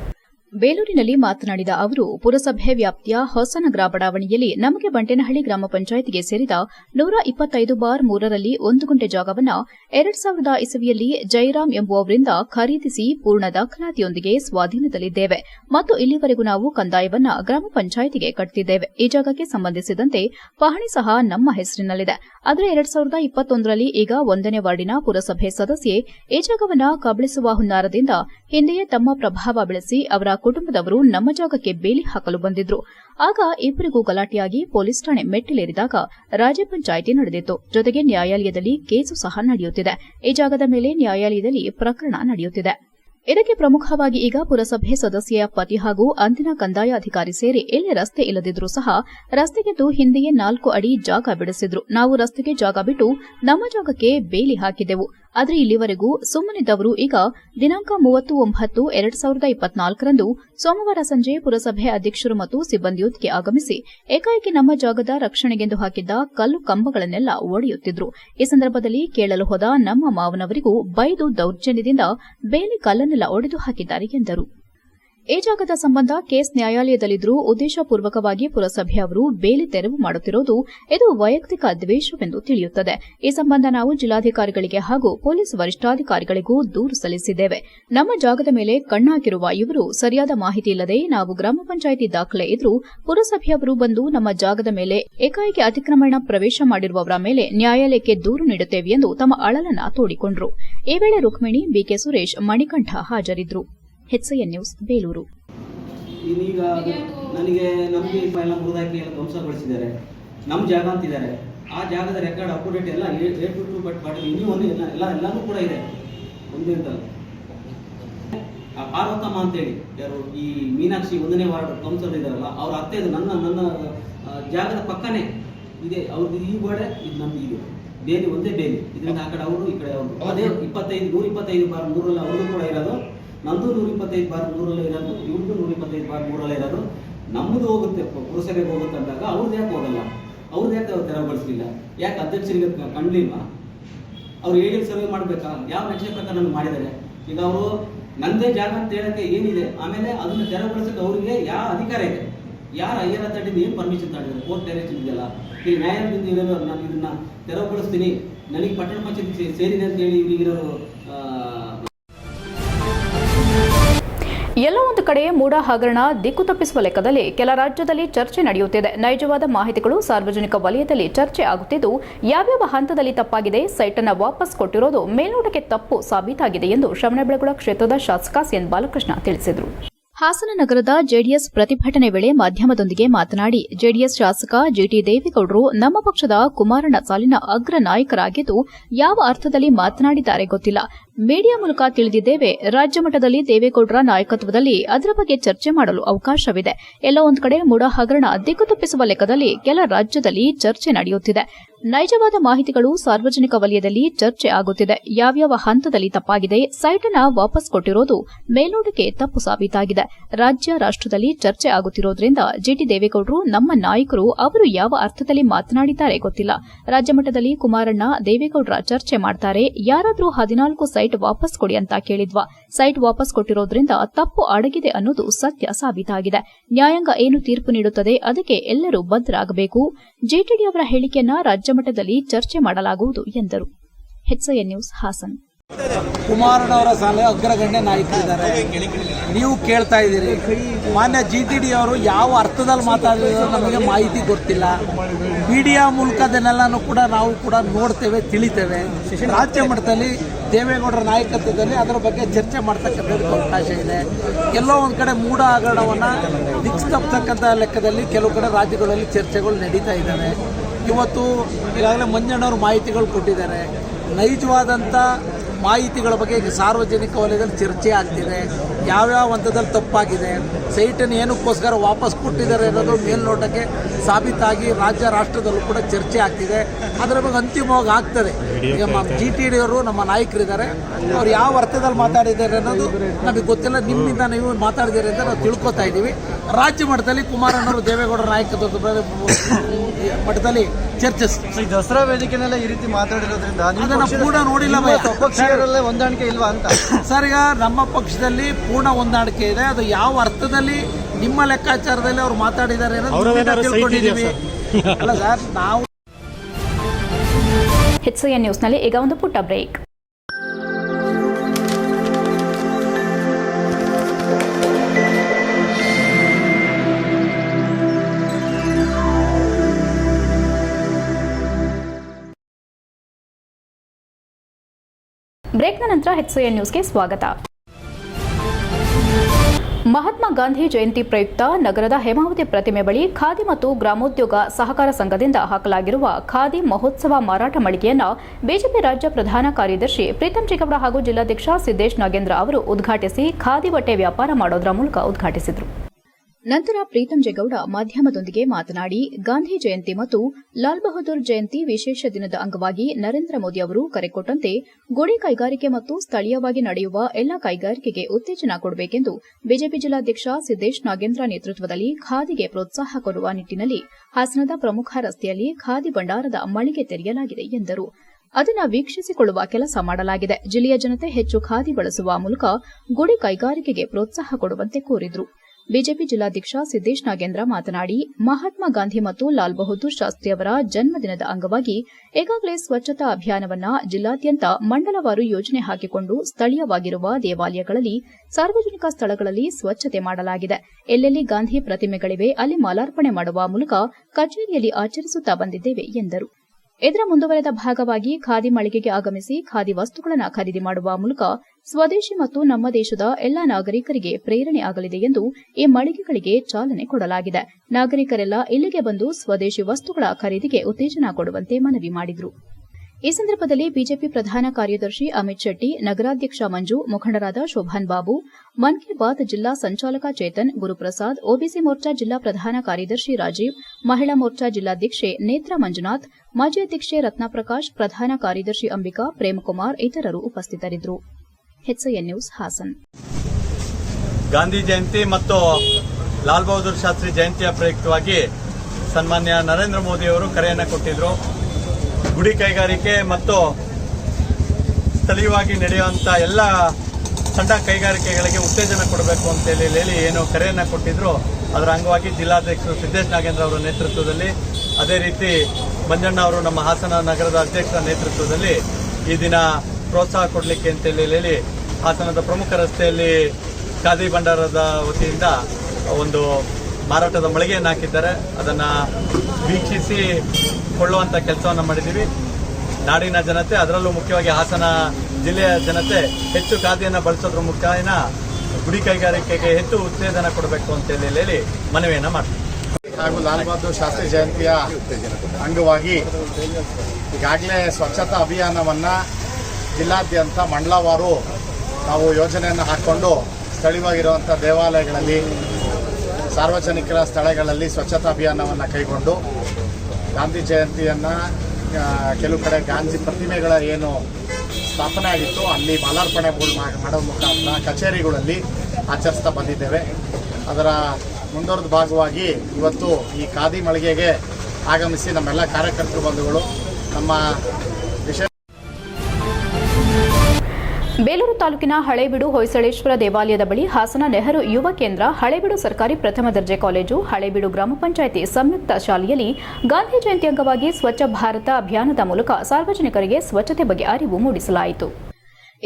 ಬೇಲೂರಿನಲ್ಲಿ ಮಾತನಾಡಿದ ಅವರು, ಪುರಸಭೆ ವ್ಯಾಪ್ತಿಯ ಹೊಸನಗರ ಬಡಾವಣೆಯಲ್ಲಿ ನಮಗೆ ಬಂಟೇನಹಳ್ಳಿ ಗ್ರಾಮ ಪಂಚಾಯತ್ಗೆ ಸೇರಿದ ನೂರ ಇಪ್ಪತ್ತೈದು ಬಾರ್ ಮೂರರಲ್ಲಿ ಒಂದು ಗುಂಟೆ ಜಾಗವನ್ನು ಎರಡ್ ಸಾವಿರದ ಇಸವಿಯಲ್ಲಿ ಜೈರಾಮ್ ಎಂಬುವವರಿಂದ ಖರೀದಿಸಿ ಪೂರ್ಣ ದಾಖಲಾತಿಯೊಂದಿಗೆ ಸ್ವಾಧೀನದಲ್ಲಿದ್ದೇವೆ ಮತ್ತು ಇಲ್ಲಿವರೆಗೂ ನಾವು ಕಂದಾಯವನ್ನ ಗ್ರಾಮ ಪಂಚಾಯತ್ಗೆ ಕಟ್ಟಿದ್ದೇವೆ ಈ ಜಾಗಕ್ಕೆ ಸಂಬಂಧಿಸಿದಂತೆ ಪಹಣಿ ಸಹ ನಮ್ಮ ಹೆಸರಿನಲ್ಲಿದೆ. ಆದರೆ ಎರಡ್ ಸಾವಿರದ ಇಪ್ಪತ್ತೊಂದರಲ್ಲಿ ಈಗ ಒಂದನೇ ವಾರ್ಡಿನ ಪುರಸಭೆ ಸದಸ್ಯೆ ಈ ಜಾಗವನ್ನ ಕಬಳಿಸುವ ಹುನ್ನಾರದಿಂದ ಹಿಂದೆಯೇ ತಮ್ಮ ಪ್ರಭಾವ ಬೆಳೆಸಿ ಅವರ ಕುಟುಂಬದವರು ನಮ್ಮ ಜಾಗಕ್ಕೆ ಬೇಲಿ ಹಾಕಲು ಬಂದಿದ್ರು. ಆಗ ಇಬ್ಬರಿಗೂ ಗಲಾಟೆಯಾಗಿ ಪೊಲೀಸ್ ಠಾಣೆ ಮೆಟ್ಟಿಲೇರಿದಾಗ ರಾಜ್ಯ ಪಂಚಾಯಿತಿ ನಡೆದಿತ್ತು. ಜೊತೆಗೆ ನ್ಯಾಯಾಲಯದಲ್ಲಿ ಕೇಸು ಸಹ ನಡೆಯುತ್ತಿದೆ. ಈ ಜಾಗದ ಮೇಲೆ ನ್ಯಾಯಾಲಯದಲ್ಲಿ ಪ್ರಕರಣ ನಡೆಯುತ್ತಿದೆ. ಇದಕ್ಕೆ ಪ್ರಮುಖವಾಗಿ ಈಗ ಪುರಸಭೆ ಸದಸ್ಯೆಯ ಪತಿ ಹಾಗೂ ಅಂದಿನ ಕಂದಾಯ ಅಧಿಕಾರಿ ಸೇರಿ ಎಲ್ಲಿ ರಸ್ತೆ ಇಲ್ಲದಿದ್ರೂ ಸಹ ರಸ್ತೆಗೆದ್ದು ಹಿಂದೆಯೇ ನಾಲ್ಕು ಅಡಿ ಜಾಗ ಬಿಡಿಸಿದ್ರು. ನಾವು ರಸ್ತೆಗೆ ಜಾಗ ಬಿಟ್ಟು ನಮ್ಮ ಜಾಗಕ್ಕೆ ಬೇಲಿ ಹಾಕಿದೆವು ಆದರೆ ಇಲ್ಲಿವರೆಗೂ ಸುಮ್ಮನಿದ್ದವರು ಈಗ ದಿನಾಂಕ ಮೂವತ್ತು ಒಂಬತ್ತು ಎರಡ್ ಸಾವಿರದ ಇಪ್ಪತ್ನಾಲ್ಕರಂದು ಸೋಮವಾರ ಸಂಜೆ ಪುರಸಭೆ ಅಧ್ಯಕ್ಷರು ಮತ್ತು ಸಿಬ್ಬಂದಿಯೊಂದಿಗೆ ಆಗಮಿಸಿ ಏಕಾಏಕಿ ನಮ್ಮ ಜಾಗದ ರಕ್ಷಣೆಗೆಂದು ಹಾಕಿದ್ದ ಕಲ್ಲು ಕಂಬಗಳನ್ನೆಲ್ಲ ಒಡೆಯುತ್ತಿದ್ರು. ಈ ಸಂದರ್ಭದಲ್ಲಿ ಕೇಳಲು ಹೋದ ನಮ್ಮ ಮಾವನವರಿಗೂ ಬೈದು ದೌರ್ಜನ್ಯದಿಂದ ಬೇಲಿ ಕಲ್ಲನ್ನೆಲ್ಲ ಒಡೆದು ಹಾಕಿದ್ದಾರೆ ಎಂದರು. ಈ ಜಾಗದ ಸಂಬಂಧ ಕೇಸ್ ನ್ಯಾಯಾಲಯದಲ್ಲಿದ್ದರೂ ಉದ್ದೇಶಪೂರ್ವಕವಾಗಿ ಪುರಸಭೆಯವರು ಬೇಲಿ ತೆರವು ಮಾಡುತ್ತಿರುವುದು ಇದು ವೈಯಕ್ತಿಕ ದ್ವೇಷವೆಂದು ತಿಳಿಯುತ್ತದೆ. ಈ ಸಂಬಂಧ ನಾವು ಜಿಲ್ಲಾಧಿಕಾರಿಗಳಿಗೆ ಹಾಗೂ ಪೊಲೀಸ್ ವರಿಷ್ಠಾಧಿಕಾರಿಗಳಿಗೂ ದೂರು ಸಲ್ಲಿಸಿದ್ದೇವೆ. ನಮ್ಮ ಜಾಗದ ಮೇಲೆ ಕಣ್ಣಾಕಿರುವ ಇವರು ಸರಿಯಾದ ಮಾಹಿತಿ ಇಲ್ಲದೆ ನಾವು ಗ್ರಾಮ ಪಂಚಾಯಿತಿ ದಾಖಲೆ ಇದ್ರೂ ಪುರಸಭೆಯವರು ಬಂದು ನಮ್ಮ ಜಾಗದ ಮೇಲೆ ಏಕಾಏಕಿ ಅತಿಕ್ರಮಣ ಪ್ರವೇಶ ಮಾಡಿರುವವರ ಮೇಲೆ ನ್ಯಾಯಾಲಯಕ್ಕೆ ದೂರು ನೀಡುತ್ತೇವೆ ಎಂದು ತಮ್ಮ ಅಳಲನ್ನ ತೋಡಿಕೊಂಡರು. ಈ ವೇಳೆ ರುಕ್ಮಿಣಿ, ಬಿಕೆ ಸುರೇಶ್, ಮಣಿಕಂಠ ಹಾಜರಿದ್ದರು ಎನ್ ನ್ಯೂಸ್ ಬೇಲೂರು. ಇನ್ನೀಗ ನನಗೆ ನಮಗೆ ಎಲ್ಲ ಮುರಿದಾಕಿ ಎಲ್ಲ ಧ್ವಂಸಗೊಳಿಸಿದ್ದಾರೆ. ನಮ್ಮ ಜಾಗ ಅಂತಿದ್ದಾರೆ. ಆ ಜಾಗದ ರೆಕಾರ್ಡ್ ಅಪ್ಡೇಟ್ ಎಲ್ಲ ಏ ಟು ಟು ಬಟ್ ಬಟ್ ಇನ್ನೂ ಒಂದು ಎಲ್ಲ ಎಲ್ಲ, ಎಲ್ಲನೂ ಕೂಡ ಇದೆ. ಒಂದೇ ಅಂತಲ್ಲ ಆ ಪಾರ್ವತಮ್ಮ ಅಂತೇಳಿ, ಯಾರು ಈ ಮೀನಾಕ್ಷಿ ಒಂದನೇ ವಾರ್ಡ್ ಕೌನ್ಸಿಲರ್ ಇದ್ದಾರಲ್ಲ, ಅವ್ರ ಅತ್ತೆ ಇದು ನನ್ನ ನನ್ನ ಜಾಗದ ಪಕ್ಕನೇ ಇದೆ. ಅವ್ರದ್ದು ಈ ಗೋಡೆ ಇದು ನಮ್ದು ಇದು ಬೇಲಿ, ಒಂದೇ ಬೇಲಿ. ಇದರಿಂದ ಆ ಕಡೆ ಅವರು, ಈ ಕಡೆ ಅವರು. ಅದೇ ಇಪ್ಪತ್ತೈದು, ನೂರ ಇಪ್ಪತ್ತೈದು ಬಾರ್ ಮೂರಲ್ಲಿ ಅವರು ಕೂಡ ಇರೋದು. ನಂದು ನೂರ ಇಪ್ಪತ್ತೈದು ಬಾರ್ ಮೂರಲ್ಲೇ ಇರೋದು ಇವ್ರದ್ದು ನೂರ ಇಪ್ಪತ್ತೈದು ಬಾರ್ ಮೂರಲ್ಲೇ ಇರೋದು. ನಮ್ಮದು ಹೋಗುತ್ತೆ ಪುರುಷರಿಗೆ ಹೋಗುತ್ತೆ ಅಂದಾಗ ಅವ್ರದ್ದು ಯಾಕೆ ಹೋಗಲ್ಲ? ಅವ್ರದ್ದು ಯಾಕೆ ಅವ್ರು ತೆರವುಗೊಳಿಸಲಿಲ್ಲ ಯಾಕೆ ಅಧ್ಯಕ್ಷರಿಗೆ ಕಂಡ್ಲಿಲ್ವಾ ಅವ್ರು ಹೇಳಿ ಸರ್ವೆ ಮಾಡಬೇಕಾ? ಯಾವ ನಕ್ಷೆ ಪ್ರಕಾರ ನಮ್ಗೆ ಮಾಡಿದ್ದಾರೆ? ಈಗ ಅವರು ನಂದೇ ಜಾಗ ಅಂತ ಹೇಳಕ್ಕೆ ಏನಿದೆ? ಆಮೇಲೆ ಅದನ್ನ ತೆರವುಗೊಳಿಸೋಕೆ ಅವರಿಗೆ ಯಾವ ಅಧಿಕಾರ ಇದೆ? ಯಾರು ಐ ಆರ್ ಏನು ಪರ್ಮಿಷನ್ ತಾಡಿದ್ರು ಕೋರ್ಟ್ ಟೆರೇಸ್ ಇದೆಯಲ್ಲ ಈಗ ನ್ಯಾಯಾಲಯದಿಂದ ಇರೋದು ನಾನು ಇದನ್ನ ತೆರವುಗೊಳಿಸ್ತೀನಿ ನನಗೆ ಪಟ್ಟಣ ಪಂಚಾಯತ್ ಸೇರಿದೆ ಅಂತ ಹೇಳಿ ಇವರಿಗಿರೋರು ಎಲ್ಲೋ ಒಂದು ಕಡೆ ಮೂಡ ಹಗರಣ, ದಿಕ್ಕು ತಪ್ಪಿಸುವ ಲೆಕ್ಕದಲ್ಲಿ ಕೆಲ ರಾಜ್ಯದಲ್ಲಿ ಚರ್ಚೆ ನಡೆಯುತ್ತಿದೆ. ನೈಜವಾದ ಮಾಹಿತಿಗಳು ಸಾರ್ವಜನಿಕ ವಲಯದಲ್ಲಿ ಚರ್ಚೆ ಆಗುತ್ತಿದ್ದು, ಯಾವ್ಯಾವ ಹಂತದಲ್ಲಿ ತಪ್ಪಾಗಿದೆ, ಸೈಟ್ ಅನ್ನು ವಾಪಸ್ ಕೊಟ್ಟಿರೋದು ಮೇಲ್ನೋಟಕ್ಕೆ ತಪ್ಪು ಸಾಬೀತಾಗಿದೆ ಎಂದು ಶ್ರವಣಬೆಳಗೊಳ ಕ್ಷೇತ್ರದ ಶಾಸಕ ಸಿಎನ್ ಬಾಲಕೃಷ್ಣ ತಿಳಿಸಿದರು. ಹಾಸನ ನಗರದ ಜೆಡಿಎಸ್ ಪ್ರತಿಭಟನೆ ವೇಳೆ ಮಾಧ್ಯಮದೊಂದಿಗೆ ಮಾತನಾಡಿ, ಜೆಡಿಎಸ್ ಶಾಸಕ ಜಿಟಿ ದೇವೇಗೌಡರು ನಮ್ಮ ಪಕ್ಷದ ಕುಮಾರಣ್ಣ ಸಾಲಿನ ಅಗ್ರ ನಾಯಕರಾಗಿದ್ದು, ಯಾವ ಅರ್ಥದಲ್ಲಿ ಮಾತನಾಡಿದ್ದಾರೆ ಗೊತ್ತಿಲ್ಲ. ಮೀಡಿಯಾ ಮೂಲಕ ತಿಳಿದಿದ್ದೇವೆ, ರಾಜ್ಯ ಮಟ್ಟದಲ್ಲಿ ದೇವೇಗೌಡರ ನಾಯಕತ್ವದಲ್ಲಿ ಅದರ ಬಗ್ಗೆ ಚರ್ಚೆ ಮಾಡಲು ಅವಕಾಶವಿದೆ. ಎಲ್ಲ ಒಂದ್ ಕಡೆ ಮೂಡ ಹಗರಣ ದಿಕ್ಕು ತಪ್ಪಿಸುವ ಲೆಕ್ಕದಲ್ಲಿ ಕೆಲ ರಾಜ್ಯದಲ್ಲಿ ಚರ್ಚೆ ನಡೆಯುತ್ತಿದೆ. ನೈಜವಾದ ಮಾಹಿತಿಗಳು ಸಾರ್ವಜನಿಕ ವಲಯದಲ್ಲಿ ಚರ್ಚೆ ಆಗುತ್ತಿದೆ. ಯಾವ್ಯಾವ ಹಂತದಲ್ಲಿ ತಪ್ಪಾಗಿದೆ ಸೈಟ್ ಅನ್ನ ವಾಪಸ್ ಕೊಟ್ಟಿರೋದು ಮೇಲ್ನೋಟಕ್ಕೆ ತಪ್ಪು ಸಾಬೀತಾಗಿದೆ. ರಾಜ್ಯ, ರಾಷ್ಟ್ರದಲ್ಲಿ ಚರ್ಚೆ ಆಗುತ್ತಿರೋದ್ರಿಂದ ಜಿಟಿ ದೇವೇಗೌಡರು ನಮ್ಮ ನಾಯಕರು ಅವರು ಯಾವ ಅರ್ಥದಲ್ಲಿ ಮಾತನಾಡಿದ್ದಾರೆ ಗೊತ್ತಿಲ್ಲ. ರಾಜ್ಯ ಮಟ್ಟದಲ್ಲಿ ಕುಮಾರಣ್ಣ, ದೇವೇಗೌಡರ ಚರ್ಚೆ ಮಾಡ್ತಾರೆ. ಯಾರಾದರೂ ಹದಿನಾಲ್ಕು ಸೈಟ್ ವಾಪಸ್ ಕೊಡಿ ಅಂತ ಕೇಳಿದ್ವಾ. ಸೈಟ್ ವಾಪಸ್ ಕೊಟ್ಟಿರೋದ್ರಿಂದ ತಪ್ಪು ಅಡಗಿದೆ ಅನ್ನೋದು ಸತ್ಯ ಸಾಬೀತಾಗಿದೆ. ನ್ಯಾಯಾಂಗ ಏನು ತೀರ್ಪು ನೀಡುತ್ತದೆ ಅದಕ್ಕೆ ಎಲ್ಲರೂ ಬದ್ಧರಾಗಬೇಕು ಜೆಟಿಡಿ ಅವರ ಹೇಳಿಕೆಯನ್ನ ರಾಜ್ಯ ಮಟ್ಟದಲ್ಲಿ ಚರ್ಚೆ ಮಾಡಲಾಗುವುದು ಎಂದರು. ನ್ಯೂಸ್ ಹಾಸನ್. ಕುಮಾರನವರ ಸಾಲೆ ಅಗ್ರಗಣ್ಯ ನಾಯಕರಿದ್ದಾರೆ. ನೀವು ಕೇಳ್ತಾ ಇದ್ದೀರಿ. ಮಾನ್ಯ ಜಿ ಟಿ ಡಿ ಅವರು ಯಾವ ಅರ್ಥದಲ್ಲಿ ಮಾತಾಡಿದ್ರು ನಮಗೆ ಮಾಹಿತಿ ಗೊತ್ತಿಲ್ಲ. ಮೀಡಿಯಾ ಮೂಲಕ ಅದನ್ನೆಲ್ಲನೂ ಕೂಡ ನಾವು ಕೂಡ ನೋಡ್ತೇವೆ, ತಿಳಿತೇವೆ. ರಾಜ್ಯ ಮಟ್ಟದಲ್ಲಿ ದೇವೇಗೌಡರ ನಾಯಕತ್ವದಲ್ಲಿ ಅದರ ಬಗ್ಗೆ ಚರ್ಚೆ ಮಾಡ್ತಕ್ಕಂಥದ್ದು ಅವಕಾಶ ಇದೆ. ಎಲ್ಲೋ ಒಂದು ಕಡೆ ಮೂಢ ಹಗರಣವನ್ನು ದಿಕ್ಸ್ತಕ್ಕಂಥ ಲೆಕ್ಕದಲ್ಲಿ ಕೆಲವು ಕಡೆ ರಾಜ್ಯಗಳಲ್ಲಿ ಚರ್ಚೆಗಳು ನಡೀತಾ ಇದ್ದಾವೆ. ಇವತ್ತು ಈಗಾಗಲೇ ಮಂಜಣ್ಣವರು ಮಾಹಿತಿಗಳು ಕೊಟ್ಟಿದ್ದಾರೆ. ನೈಜವಾದಂಥ ಮಾಹಿತಿಗಳ ಬಗ್ಗೆ ಈಗ ಸಾರ್ವಜನಿಕ ವಲಯದಲ್ಲಿ ಚರ್ಚೆ ಆಗ್ತಿದೆ. ಯಾವ್ಯಾವ ಹಂತದಲ್ಲಿ ತಪ್ಪಾಗಿದೆ? ಸೈಟನ್ನು ಏನಕ್ಕೋಸ್ಕರ ವಾಪಸ್ ಕೊಟ್ಟಿದ್ದಾರೆ ಅನ್ನೋದು ಮೇಲ್ನೋಟಕ್ಕೆ ಸಾಬೀತಾಗಿ ರಾಜ್ಯ ರಾಷ್ಟ್ರದಲ್ಲೂ ಕೂಡ ಚರ್ಚೆ ಆಗ್ತಿದೆ. ಅದರ ಬಗ್ಗೆ ಅಂತಿಮವಾಗಿ ಆಗ್ತದೆ. ಈಗ ಜಿ ಟಿ ಡಿ ಅವರು ನಮ್ಮ ನಾಯಕರಿದ್ದಾರೆ. ಅವ್ರು ಯಾವ ಅರ್ಥದಲ್ಲಿ ಮಾತಾಡಿದ್ದಾರೆ ಅನ್ನೋದು ನಮಗೆ ಗೊತ್ತಿಲ್ಲ. ನಿಮ್ಮಿಂದ ನೀವು ಮಾತಾಡಿದ್ದೀರಿ ಅಂತ ನಾವು ತಿಳ್ಕೊತಾ ಇದ್ದೀವಿ. ರಾಜ್ಯ ಮಟ್ಟದಲ್ಲಿ ಕುಮಾರಣ್ಣವರು ದೇವೇಗೌಡರ ನಾಯಕತ್ವದ ಮಟ್ಟದಲ್ಲಿ ಚರ್ಚಿಸ್ತೀವಿ ಈ ದಸರಾ ವೇದಿಕೆನೆಲ್ಲ ಈ ರೀತಿ ಮಾತಾಡಿರೋದ್ರಿಂದ ಅದನ್ನ ಪೂರ್ಣ ನೋಡಿಲ್ಲ ಹೊಂದಾಣಿಕೆ ಇಲ್ವಾ ಅಂತ? ಸರ್ ಈಗ ನಮ್ಮ ಪಕ್ಷದಲ್ಲಿ ಪೂರ್ಣ ಹೊಂದಾಣಿಕೆ ಇದೆ. ಅದು ಯಾವ ಅರ್ಥದಲ್ಲಿ ನಿಮ್ಮ ಲೆಕ್ಕಾಚಾರದಲ್ಲಿ ಅವ್ರು ಮಾತಾಡಿದ್ದಾರೆ ತಿಳ್ಕೊಂಡಿದ್ದೀವಿ ಅಲ್ಲ ಸರ್ ನಾವು ಎಚ್ಐಎನ್ ನ್ಯೂಸ್ನಲ್ಲಿ ಈಗ ಒಂದು ಪುಟ್ಟ ಬ್ರೇಕ್. ಬ್ರೇಕ್ನ ನಂತರ ಎನ್ ನ್ಯೂಸ್ಗೆ ಸ್ವಾಗತ. ಮಹಾತ್ಮ ಗಾಂಧಿ ಜಯಂತಿ ಪ್ರಯುಕ್ತ ನಗರದ ಹೇಮಾವತಿ ಪ್ರತಿಮೆ ಬಳಿ ಖಾದಿ ಮತ್ತು ಗ್ರಾಮೋದ್ಯೋಗ ಸಹಕಾರ ಸಂಘದಿಂದ ಹಾಕಲಾಗಿರುವ ಖಾದಿ ಮಹೋತ್ಸವ ಮಾರಾಟ ಮಳಿಗೆಯನ್ನು ಬಿಜೆಪಿ ರಾಜ್ಯ ಪ್ರಧಾನ ಕಾರ್ಯದರ್ಶಿ ಪ್ರೀತಂ ಚಿಕ್ಕಬ್ರ ಹಾಗೂ ಜಿಲ್ಲಾಧ್ಯಕ್ಷ ಸಿದ್ದೇಶ್ ನಾಗೇಂದ್ರ ಅವರು ಉದ್ಘಾಟಿಸಿ ಖಾದಿ ಬಟ್ಟೆ ವ್ಯಾಪಾರ ಮಾಡೋದರ ಮೂಲಕ ಉದ್ಘಾಟಿಸಿದರು. ನಂತರ ಪ್ರೀತಂ ಜೇಗೌಡ ಮಾಧ್ಯಮದೊಂದಿಗೆ ಮಾತನಾಡಿ, ಗಾಂಧಿ ಜಯಂತಿ ಮತ್ತು ಲಾಲ್ ಬಹದ್ದೂರ್ ಜಯಂತಿ ವಿಶೇಷ ದಿನದ ಅಂಗವಾಗಿ ನರೇಂದ್ರ ಮೋದಿ ಅವರು ಕರೆ ಕೊಟ್ಟಂತೆ ಗುಡಿ ಕೈಗಾರಿಕೆ ಮತ್ತು ಸ್ಥಳೀಯವಾಗಿ ನಡೆಯುವ ಎಲ್ಲ ಕೈಗಾರಿಕೆಗೆ ಉತ್ತೇಜನ ಕೊಡಬೇಕೆಂದು ಬಿಜೆಪಿ ಜಿಲ್ಲಾಧ್ಯಕ್ಷ ಸಿದ್ದೇಶ್ ನಾಗೇಂದ್ರ ನೇತೃತ್ವದಲ್ಲಿ ಖಾದಿಗೆ ಪ್ರೋತ್ಸಾಹ ಕೊಡುವ ನಿಟ್ಟಿನಲ್ಲಿ ಹಾಸನದ ಪ್ರಮುಖ ರಸ್ತೆಯಲ್ಲಿ ಖಾದಿ ಭಂಡಾರದ ಮಳಿಗೆ ತೆರೆಯಲಾಗಿದೆ ಎಂದರು. ಅದನ್ನು ವೀಕ್ಷಿಸಿಕೊಳ್ಳುವ ಕೆಲಸ ಮಾಡಲಾಗಿದೆ. ಜಿಲ್ಲೆಯ ಜನತೆ ಹೆಚ್ಚು ಖಾದಿ ಬಳಸುವ ಮೂಲಕ ಗುಡಿ ಕೈಗಾರಿಕೆಗೆ ಪ್ರೋತ್ಸಾಹ ಕೊಡುವಂತೆ ಕೋರಿದ್ರು. ಬಿಜೆಪಿ ಜಿಲ್ಲಾಧ್ಯಕ್ಷ ಸಿದ್ದೇಶ್ ನಾಗೇಂದ್ರ ಮಾತನಾಡಿ, ಮಹಾತ್ಮ ಗಾಂಧಿ ಮತ್ತು ಲಾಲ್ ಬಹದ್ದೂರ್ ಶಾಸ್ತ್ರಿ ಅವರ ಜನ್ಮದಿನದ ಅಂಗವಾಗಿ ಈಗಾಗಲೇ ಸ್ವಚ್ಛತಾ ಅಭಿಯಾನವನ್ನ ಜಿಲ್ಲಾದ್ಯಂತ ಮಂಡಲವಾರು ಯೋಜನೆ ಹಾಕಿಕೊಂಡು ಸ್ಥಳೀಯವಾಗಿರುವ ದೇವಾಲಯಗಳಲ್ಲಿ ಸಾರ್ವಜನಿಕ ಸ್ಥಳಗಳಲ್ಲಿ ಸ್ವಚ್ಛತೆ ಮಾಡಲಾಗಿದೆ. ಎಲ್ಲೆಲ್ಲಿ ಗಾಂಧಿ ಪ್ರತಿಮೆಗಳಿವೆ, ಅಲ್ಲಿ ಮಾಲಾರ್ಪಣೆ ಮಾಡುವ ಮೂಲಕ ಕಚೇರಿಯಲ್ಲಿ ಆಚರಿಸುತ್ತಾ ಬಂದಿದ್ದೇವೆ, ಎಂದರು. ಇದರ ಮುಂದುವರೆದ ಭಾಗವಾಗಿ ಖಾದಿ ಮಳಿಗೆಗೆ ಆಗಮಿಸಿ ಖಾದಿ ವಸ್ತುಗಳನ್ನು ಖರೀದಿ ಮಾಡುವ ಮೂಲಕ ಸ್ವದೇಶಿ ಮತ್ತು ನಮ್ಮ ದೇಶದ ಎಲ್ಲಾ ನಾಗರಿಕರಿಗೆ ಪ್ರೇರಣೆ ಆಗಲಿದೆ ಎಂದು ಈ ಮಳಿಗೆಗಳಿಗೆ ಚಾಲನೆ ಕೊಡಲಾಗಿದೆ. ನಾಗರಿಕರೆಲ್ಲ ಇಲ್ಲಿಗೆ ಬಂದು ಸ್ವದೇಶಿ ವಸ್ತುಗಳ ಖರೀದಿಗೆ ಉತ್ತೇಜನ ಕೊಡುವಂತೆ ಮನವಿ ಮಾಡಿದರು. ಈ ಸಂದರ್ಭದಲ್ಲಿ ಬಿಜೆಪಿ ಪ್ರಧಾನ ಕಾರ್ಯದರ್ಶಿ ಅಮಿತ್ ಶೆಟ್ಟಿ, ನಗರಾಧ್ಯಕ್ಷ ಮಂಜು, ಮುಖಂಡರಾದ ಶೋಭಾನ್ ಬಾಬು, ಮನ್ ಕಿ ಬಾತ್ ಜಿಲ್ಲಾ ಸಂಚಾಲಕ ಚೇತನ್, ಗುರುಪ್ರಸಾದ್, ಒಬಿಸಿ ಮೋರ್ಚಾ ಜಿಲ್ಲಾ ಪ್ರಧಾನ ಕಾರ್ಯದರ್ಶಿ ರಾಜೀವ್, ಮಹಿಳಾ ಮೋರ್ಚಾ ಜಿಲ್ಲಾಧ್ಯಕ್ಷೆ ನೇತ್ರ ಮಂಜುನಾಥ್, ಮಾಜಿ ಅಧ್ಯಕ್ಷೆ ರತ್ನಪ್ರಕಾಶ್, ಪ್ರಧಾನ ಕಾರ್ಯದರ್ಶಿ ಅಂಬಿಕಾ ಪ್ರೇಮಕುಮಾರ್ ಇತರರು ಉಪಸ್ಥಿತರಿದ್ದರು. ಹಾಸನ್. ಗಾಂಧಿ ಜಯಂತಿ ಮತ್ತು ಲಾಲ್ ಬಹದ್ದೂರ್ ಶಾಸ್ತ್ರಿ ಜಯಂತಿಯ ಪ್ರಯುಕ್ತವಾಗಿ ಸನ್ಮಾನ್ಯ ನರೇಂದ್ರ ಮೋದಿ ಅವರು ಕರೆಯನ್ನು ಕೊಟ್ಟಿದ್ರು. ಗುಡಿ ಕೈಗಾರಿಕೆ ಮತ್ತು ಸ್ಥಳೀಯವಾಗಿ ನಡೆಯುವಂಥ ಎಲ್ಲ ಸಣ್ಣ ಕೈಗಾರಿಕೆಗಳಿಗೆ ಉತ್ತೇಜನ ಕೊಡಬೇಕು ಅಂತ ಹೇಳಿ ಹೇಳಿ ಏನು ಕರೆಯನ್ನು ಕೊಟ್ಟಿದ್ರು. ಅದರ ಅಂಗವಾಗಿ ಜಿಲ್ಲಾಧ್ಯಕ್ಷರು ಸಿದ್ದೇಶ್ ನಾಗೇಂದ್ರ ಅವರ ನೇತೃತ್ವದಲ್ಲಿ, ಅದೇ ರೀತಿ ಮಂಜಣ್ಣ ಅವರು ನಮ್ಮ ಹಾಸನ ನಗರದ ಅಧ್ಯಕ್ಷರ ನೇತೃತ್ವದಲ್ಲಿ ಈ ದಿನ ಪ್ರೋತ್ಸಾಹ ಕೊಡಲಿಕ್ಕೆ ಅಂತೇಳಿ ಹೇಳಿ ಹಾಸನದ ಪ್ರಮುಖ ರಸ್ತೆಯಲ್ಲಿ ಖಾದಿ ಭಂಡಾರದ ವತಿಯಿಂದ ಒಂದು ಮಾರಾಟದ ಮಳಿಗೆಯನ್ನು ಹಾಕಿದ್ದಾರೆ. ಅದನ್ನು ವೀಕ್ಷಿಸಿ ಕೊಳ್ಳುವಂಥ ಕೆಲಸವನ್ನು ಮಾಡಿದ್ದೀವಿ. ನಾಡಿನ ಜನತೆ, ಅದರಲ್ಲೂ ಮುಖ್ಯವಾಗಿ ಹಾಸನ ಜಿಲ್ಲೆಯ ಜನತೆ ಹೆಚ್ಚು ಖಾದಿಯನ್ನು ಬಳಸೋದ್ರ ಮುಖಾಯನ ಗುಡಿ ಕೈಗಾರಿಕೆಗೆ ಹೆಚ್ಚು ಉತ್ತೇಜನ ಕೊಡಬೇಕು ಅಂತೇಳಿ ಹೇಳಿ ಮನವಿಯನ್ನು ಮಾಡ್ತೀವಿ. ಹಾಗೂ ಲಾಲ್ ಬಹದ್ದೂರ್ ಶಾಸ್ತ್ರಿ ಜಯಂತಿಯ ಅಂಗವಾಗಿ ಈಗಾಗಲೇ ಸ್ವಚ್ಛತಾ ಅಭಿಯಾನವನ್ನು ಜಿಲ್ಲಾದ್ಯಂತ ಮಂಡಲವಾರು ನಾವು ಯೋಜನೆಯನ್ನು ಹಾಕ್ಕೊಂಡು ಸ್ಥಳೀಯವಾಗಿರುವಂಥ ದೇವಾಲಯಗಳಲ್ಲಿ ಸಾರ್ವಜನಿಕರ ಸ್ಥಳಗಳಲ್ಲಿ ಸ್ವಚ್ಛತಾ ಅಭಿಯಾನವನ್ನು ಕೈಗೊಂಡು ಗಾಂಧಿ ಜಯಂತಿಯನ್ನು ಕೆಲವು ಕಡೆ ಗಾಂಧಿ ಪ್ರತಿಮೆಗಳ ಏನು ಸ್ಥಾಪನೆ ಆಗಿತ್ತು, ಅಲ್ಲಿ ಮಾಲಾರ್ಪಣೆಗಳು ಮಾ- ಮಾಡೋ ಮುಖಾಂತರ ಕಚೇರಿಗಳಲ್ಲಿ ಆಚರಿಸ್ತಾ ಬಂದಿದ್ದೇವೆ. ಅದರ ಮುಂದುವರೆದ ಭಾಗವಾಗಿ ಇವತ್ತು ಈ ಖಾದಿ ಮಳಿಗೆಗೆ ಆಗಮಿಸಿ ನಮ್ಮೆಲ್ಲ ಕಾರ್ಯಕರ್ತರು ಬಂಧುಗಳು, ನಮ್ಮ ಬೇಲೂರು ತಾಲೂಕಿನ ಹಳೇಬೀಡು ಹೊಯ್ಸಳೇಶ್ವರ ದೇವಾಲಯದ ಬಳಿ ಹಾಸನ ನೆಹರು ಯುವ ಕೇಂದ್ರ, ಹಳೇಬೀಡು ಸರ್ಕಾರಿ ಪ್ರಥಮ ದರ್ಜೆ ಕಾಲೇಜು, ಹಳೇಬೀಡು ಗ್ರಾಮ ಪಂಚಾಯಿತಿ ಸಂಯುಕ್ತ ಶಾಲೆಯಲ್ಲಿ ಗಾಂಧಿ ಜಯಂತಿ ಅಂಗವಾಗಿ ಸ್ವಚ್ಛ ಭಾರತ ಅಭಿಯಾನದ ಮೂಲಕ ಸಾರ್ವಜನಿಕರಿಗೆ ಸ್ವಚ್ಛತೆ ಬಗ್ಗೆ ಅರಿವು ಮೂಡಿಸಲಾಯಿತು.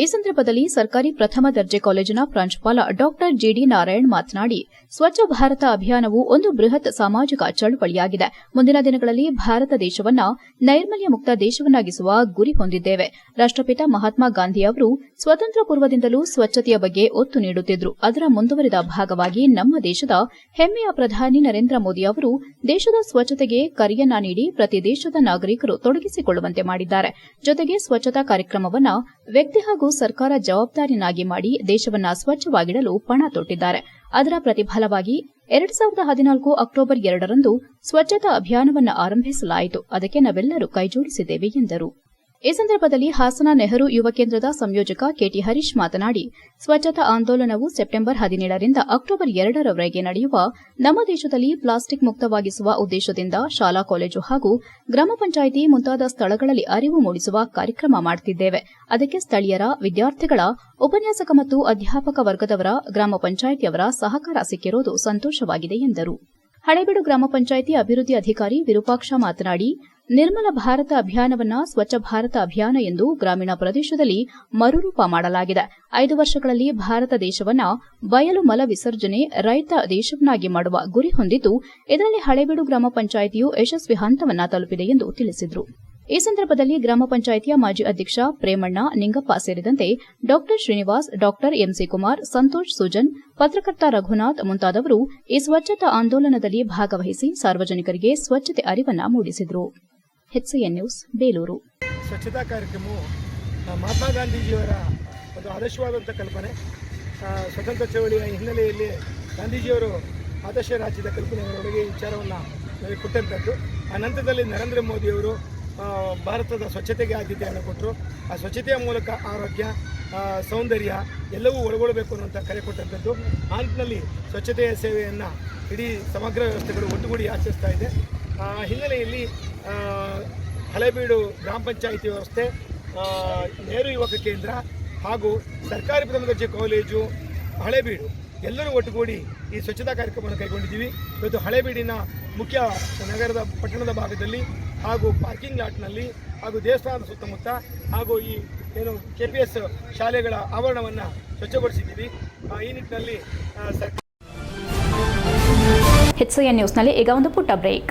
ಈ ಸಂದರ್ಭದಲ್ಲಿ ಸರ್ಕಾರಿ ಪ್ರಥಮ ದರ್ಜೆ ಕಾಲೇಜಿನ ಪ್ರಾಂಶುಪಾಲ ಡಾಕ್ಟರ್ ಜಿಡಿ ನಾರಾಯಣ್ ಮಾತನಾಡಿ, ಸ್ವಚ್ಛ ಭಾರತ ಅಭಿಯಾನವು ಒಂದು ಬೃಹತ್ ಸಾಮಾಜಿಕ ಚಳುವಳಿಯಾಗಿದೆ. ಮುಂದಿನ ದಿನಗಳಲ್ಲಿ ಭಾರತ ದೇಶವನ್ನ ನೈರ್ಮಲ್ಯ ಮುಕ್ತ ದೇಶವನ್ನಾಗಿಸುವ ಗುರಿ ಹೊಂದಿದ್ದೇವೆ. ರಾಷ್ಟಪಿತ ಮಹಾತ್ಮ ಗಾಂಧಿ ಅವರು ಸ್ವತಂತ್ರ ಪೂರ್ವದಿಂದಲೂ ಸ್ವಚ್ಛತೆಯ ಬಗ್ಗೆ ಒತ್ತು ನೀಡುತ್ತಿದ್ದರು ಅದರ ಮುಂದುವರಿದ ಭಾಗವಾಗಿ ನಮ್ಮ ದೇಶದ ಹೆಮ್ಮೆಯ ಪ್ರಧಾನಿ ನರೇಂದ್ರ ಮೋದಿ ಅವರು ದೇಶದ ಸ್ವಚ್ಛತೆಗೆ ಕರೆಯನ್ನ ನೀಡಿ ಪ್ರತಿ ದೇಶದ ನಾಗರಿಕರು ತೊಡಗಿಸಿಕೊಳ್ಳುವಂತೆ ಮಾಡಿದ್ದಾರೆ. ಜೊತೆಗೆ ಸ್ವಚ್ಛತಾ ಕಾರ್ಯಕ್ರಮವನ್ನ ವ್ಯಕ್ತಿ ಹಾಗೂ ಸರ್ಕಾರ ಜವಾಬ್ದಾರಿಯನ್ನಾಗಿ ಮಾಡಿ ದೇಶವನ್ನ ಸ್ವಚ್ಛವಾಗಿಡಲು ಪಣ ತೊಟ್ಟಿದ್ದಾರೆ. ಅದರ ಪ್ರತಿಫಲವಾಗಿ ಎರಡ್ ಸಾವಿರದ ಹದಿನಾಲ್ಕು ಅಕ್ಟೋಬರ್ ಎರಡರಂದು ಸ್ವಚ್ಛತಾ ಅಭಿಯಾನವನ್ನು ಆರಂಭಿಸಲಾಯಿತು. ಅದಕ್ಕೆ ನಾವೆಲ್ಲರೂ ಕೈಜೋಡಿಸಿದ್ದೇವೆ ಎಂದರು. ಈ ಸಂದರ್ಭದಲ್ಲಿ ಹಾಸನ ನೆಹರು ಯುವ ಕೇಂದ್ರದ ಸಂಯೋಜಕ ಕೆಟಿ ಹರೀಶ್ ಮಾತನಾಡಿ, ಸ್ವಚ್ಛತಾ ಆಂದೋಲನವು ಸೆಪ್ಟೆಂಬರ್ ಹದಿನೇಳರಿಂದ ಅಕ್ಟೋಬರ್ ಎರಡರವರೆಗೆ ನಡೆಯುವ ನಮ್ಮ ದೇಶದಲ್ಲಿ ಪ್ಲಾಸ್ಟಿಕ್ ಮುಕ್ತವಾಗಿಸುವ ಉದ್ದೇಶದಿಂದ ಶಾಲಾ, ಕಾಲೇಜು ಹಾಗೂ ಗ್ರಾಮ ಪಂಚಾಯಿತಿ ಮುಂತಾದ ಸ್ಥಳಗಳಲ್ಲಿ ಅರಿವು ಮೂಡಿಸುವ ಕಾರ್ಯಕ್ರಮ ಮಾಡುತ್ತಿದ್ದೇವೆ ಅದಕ್ಕೆ ಸ್ಥಳೀಯರ, ವಿದ್ಯಾರ್ಥಿಗಳ, ಉಪನ್ಯಾಸಕ ಮತ್ತು ಅಧ್ಯಾಪಕ ವರ್ಗದವರ, ಗ್ರಾಮ ಪಂಚಾಯಿತಿಯವರ ಸಹಕಾರ ಸಿಕ್ಕಿರೋದು ಸಂತೋಷವಾಗಿದೆ ಎಂದರು. ಹಳೇಬೀಡು ಗ್ರಾಮ ಪಂಚಾಯಿತಿ ಅಭಿವೃದ್ಧಿ ಅಧಿಕಾರಿ ವಿರೂಪಾಕ್ಷ ಮಾತನಾಡಿ ನಿರ್ಮಲ ಭಾರತ ಅಭಿಯಾನವನ್ನ ಸ್ವಚ್ಛ ಭಾರತ ಅಭಿಯಾನ ಎಂದು ಗ್ರಾಮೀಣ ಪ್ರದೇಶದಲ್ಲಿ ಮರುರೂಪ ಮಾಡಲಾಗಿದೆ. ಐದು ವರ್ಷಗಳಲ್ಲಿ ಭಾರತ ದೇಶವನ್ನ ಬಯಲು ಮಲ ವಿಸರ್ಜನೆ ರೈತ ದೇಶವನ್ನಾಗಿ ಮಾಡುವ ಗುರಿ ಹೊಂದಿದ್ದು, ಇದರಲ್ಲಿ ಹಳೇಬೀಡು ಗ್ರಾಮ ಪಂಚಾಯಿತಿಯು ಯಶಸ್ವಿ ಹಂತವನ್ನ ತಲುಪಿದೆ ಎಂದು ತಿಳಿಸಿದರು. ಈ ಸಂದರ್ಭದಲ್ಲಿ ಗ್ರಾಮ ಪಂಚಾಯಿತಿಯ ಮಾಜಿ ಅಧ್ಯಕ್ಷ ಪ್ರೇಮಣ್ಣ ನಿಂಗಪ್ಪ ಸೇರಿದಂತೆ ಡಾ ಶ್ರೀನಿವಾಸ್ ಡಾ ಎಂಸಿ ಕುಮಾರ್ ಸಂತೋಷ್ ಸುಜನ್, ಪತ್ರಕರ್ತ ರಘುನಾಥ್ ಮುಂತಾದವರು ಈ ಸ್ವಚ್ಛತಾ ಆಂದೋಲನದಲ್ಲಿ ಭಾಗವಹಿಸಿ ಸಾರ್ವಜನಿಕರಿಗೆ ಸ್ವಚ್ಛತೆ ಅರಿವನ್ನ ಮೂಡಿಸಿದರು. HCN news, Belur. ಸ್ವಚ್ಛತಾ ಕಾರ್ಯಕ್ರಮವು ಮಹಾತ್ಮ ಗಾಂಧೀಜಿಯವರ ಒಂದು ಆದರ್ಶವಾದಂಥ ಕಲ್ಪನೆ. ಸ್ವತಂತ್ರ ಚಳವಳಿಯ ಹಿನ್ನೆಲೆಯಲ್ಲಿ ಗಾಂಧೀಜಿಯವರು ಆದರ್ಶ ರಾಜ್ಯದ ಕಲ್ಪನೆಗಳೊಳಗೆ ವಿಚಾರವನ್ನು ಕೊಟ್ಟಂಥದ್ದು ಆ ನಂತರದಲ್ಲಿ ನರೇಂದ್ರ ಮೋದಿಯವರು ಭಾರತದ ಸ್ವಚ್ಛತೆಗೆ ಆದ್ಯತೆಯನ್ನು ಕೊಟ್ಟರು. ಆ ಸ್ವಚ್ಛತೆಯ ಮೂಲಕ ಆರೋಗ್ಯ ಸೌಂದರ್ಯ ಎಲ್ಲವೂ ಒಳಗೊಳ್ಳಬೇಕು ಅನ್ನುವಂಥ ಕರೆ ಕೊಟ್ಟಂಥದ್ದು ಆ ನಿಟ್ಟಿನಲ್ಲಿ ಸ್ವಚ್ಛತೆಯ ಸೇವೆಯನ್ನು ಇಡೀ ಸಮಗ್ರ ವ್ಯವಸ್ಥೆಗಳು ಒಟ್ಟುಗೂಡಿ ಆಚರಿಸ್ತಾ ಇದೆ. ಹಿನ್ನೆಲೆಯಲ್ಲಿ ಹಳೆಬೀಡು ಗ್ರಾಮ ಪಂಚಾಯಿತಿ ವ್ಯವಸ್ಥೆ ನೆಹರು ಯುವಕ ಕೇಂದ್ರ ಹಾಗೂ ಸರ್ಕಾರಿ ಪ್ರಥಮ ದರ್ಜೆ ಕಾಲೇಜು, ಹಳೆಬೀಡು, ಎಲ್ಲರೂ ಒಟ್ಟುಗೂಡಿ ಈ ಸ್ವಚ್ಛತಾ ಕಾರ್ಯಕ್ರಮವನ್ನು ಕೈಗೊಂಡಿದ್ದೀವಿ. ಇವತ್ತು ಹಳೆಬೀಡಿನ ಮುಖ್ಯ ನಗರದ ಪಟ್ಟಣದ ಭಾಗದಲ್ಲಿ ಹಾಗೂ ಪಾರ್ಕಿಂಗ್ ಲಾಟ್ನಲ್ಲಿ ಹಾಗೂ ದೇವಸ್ಥಾನದ ಸುತ್ತಮುತ್ತ ಹಾಗೂ ಈ ಏನು ಕೆ ಪಿ ಎಸ್ ಶಾಲೆಗಳ ಆವರಣವನ್ನು ಸ್ವಚ್ಛಗೊಳಿಸಿದ್ದೀವಿ. ಈ ನಿಟ್ಟಿನಲ್ಲಿ ಸರ್ಕಾರ ಎಚ್ಸಿಎನ್ ನ್ಯೂಸ್ನಲ್ಲಿ ಈಗ ಒಂದು ಪುಟ್ಟ ಬ್ರೇಕ್.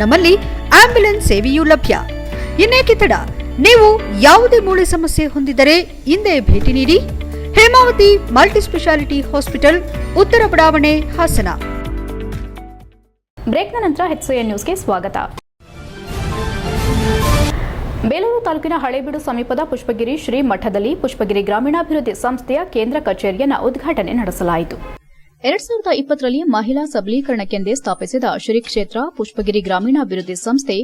ನಮ್ಮಲ್ಲಿ ಆಂಬ್ಯುಲೆನ್ಸ್ ಸೇವೆಯೂ ಲಭ್ಯ. ಇನ್ನೇಕೆ ತಡ? ನೀವು ಯಾವುದೇ ಮೂಳೆ ಸಮಸ್ಯೆ ಹೊಂದಿದರೆ ಹಿಂದೆ ಭೇಟಿ ನೀಡಿ. ಹೇಮಾವತಿ ಮಲ್ಟಿ ಸ್ಪೆಷಾಲಿಟಿ ಹಾಸ್ಪಿಟಲ್, ಉತ್ತರ ಬಡಾವಣೆ, ಹಾಸನ. ಬ್ರೇಕ್ನ ನಂತರ ಎಚ್ಸಿಎನ್ ನ್ಯೂಸ್ಗೆ ಸ್ವಾಗತ. ಬೇಲೂರು ತಾಲೂಕಿನ ಹಳೇಬೀಡು ಸಮೀಪದ ಪುಷ್ಪಗಿರಿ ಶ್ರೀ ಮಠದಲ್ಲಿ ಪುಷ್ಪಗಿರಿ ಗ್ರಾಮೀಣಾಭಿವೃದ್ಧಿ ಸಂಸ್ಥೆಯ ಕೇಂದ್ರ ಕಚೇರಿಯನ್ನು ಉದ್ಘಾಟನೆ ನಡೆಸಲಾಯಿತು. ಎರಡ್ ಸಾವಿರದ ಇಪ್ಪತ್ತರಲ್ಲಿ ಮಹಿಳಾ ಸಬಲೀಕರಣಕ್ಕೆಂದೇ ಸ್ಥಾಪಿಸಿದ ಶ್ರೀ ಕ್ಷೇತ್ರ ಪುಷ್ಪಗಿರಿ ಗ್ರಾಮೀಣಾಭಿವೃದ್ಧಿ ಸಂಸ್ಥೆ,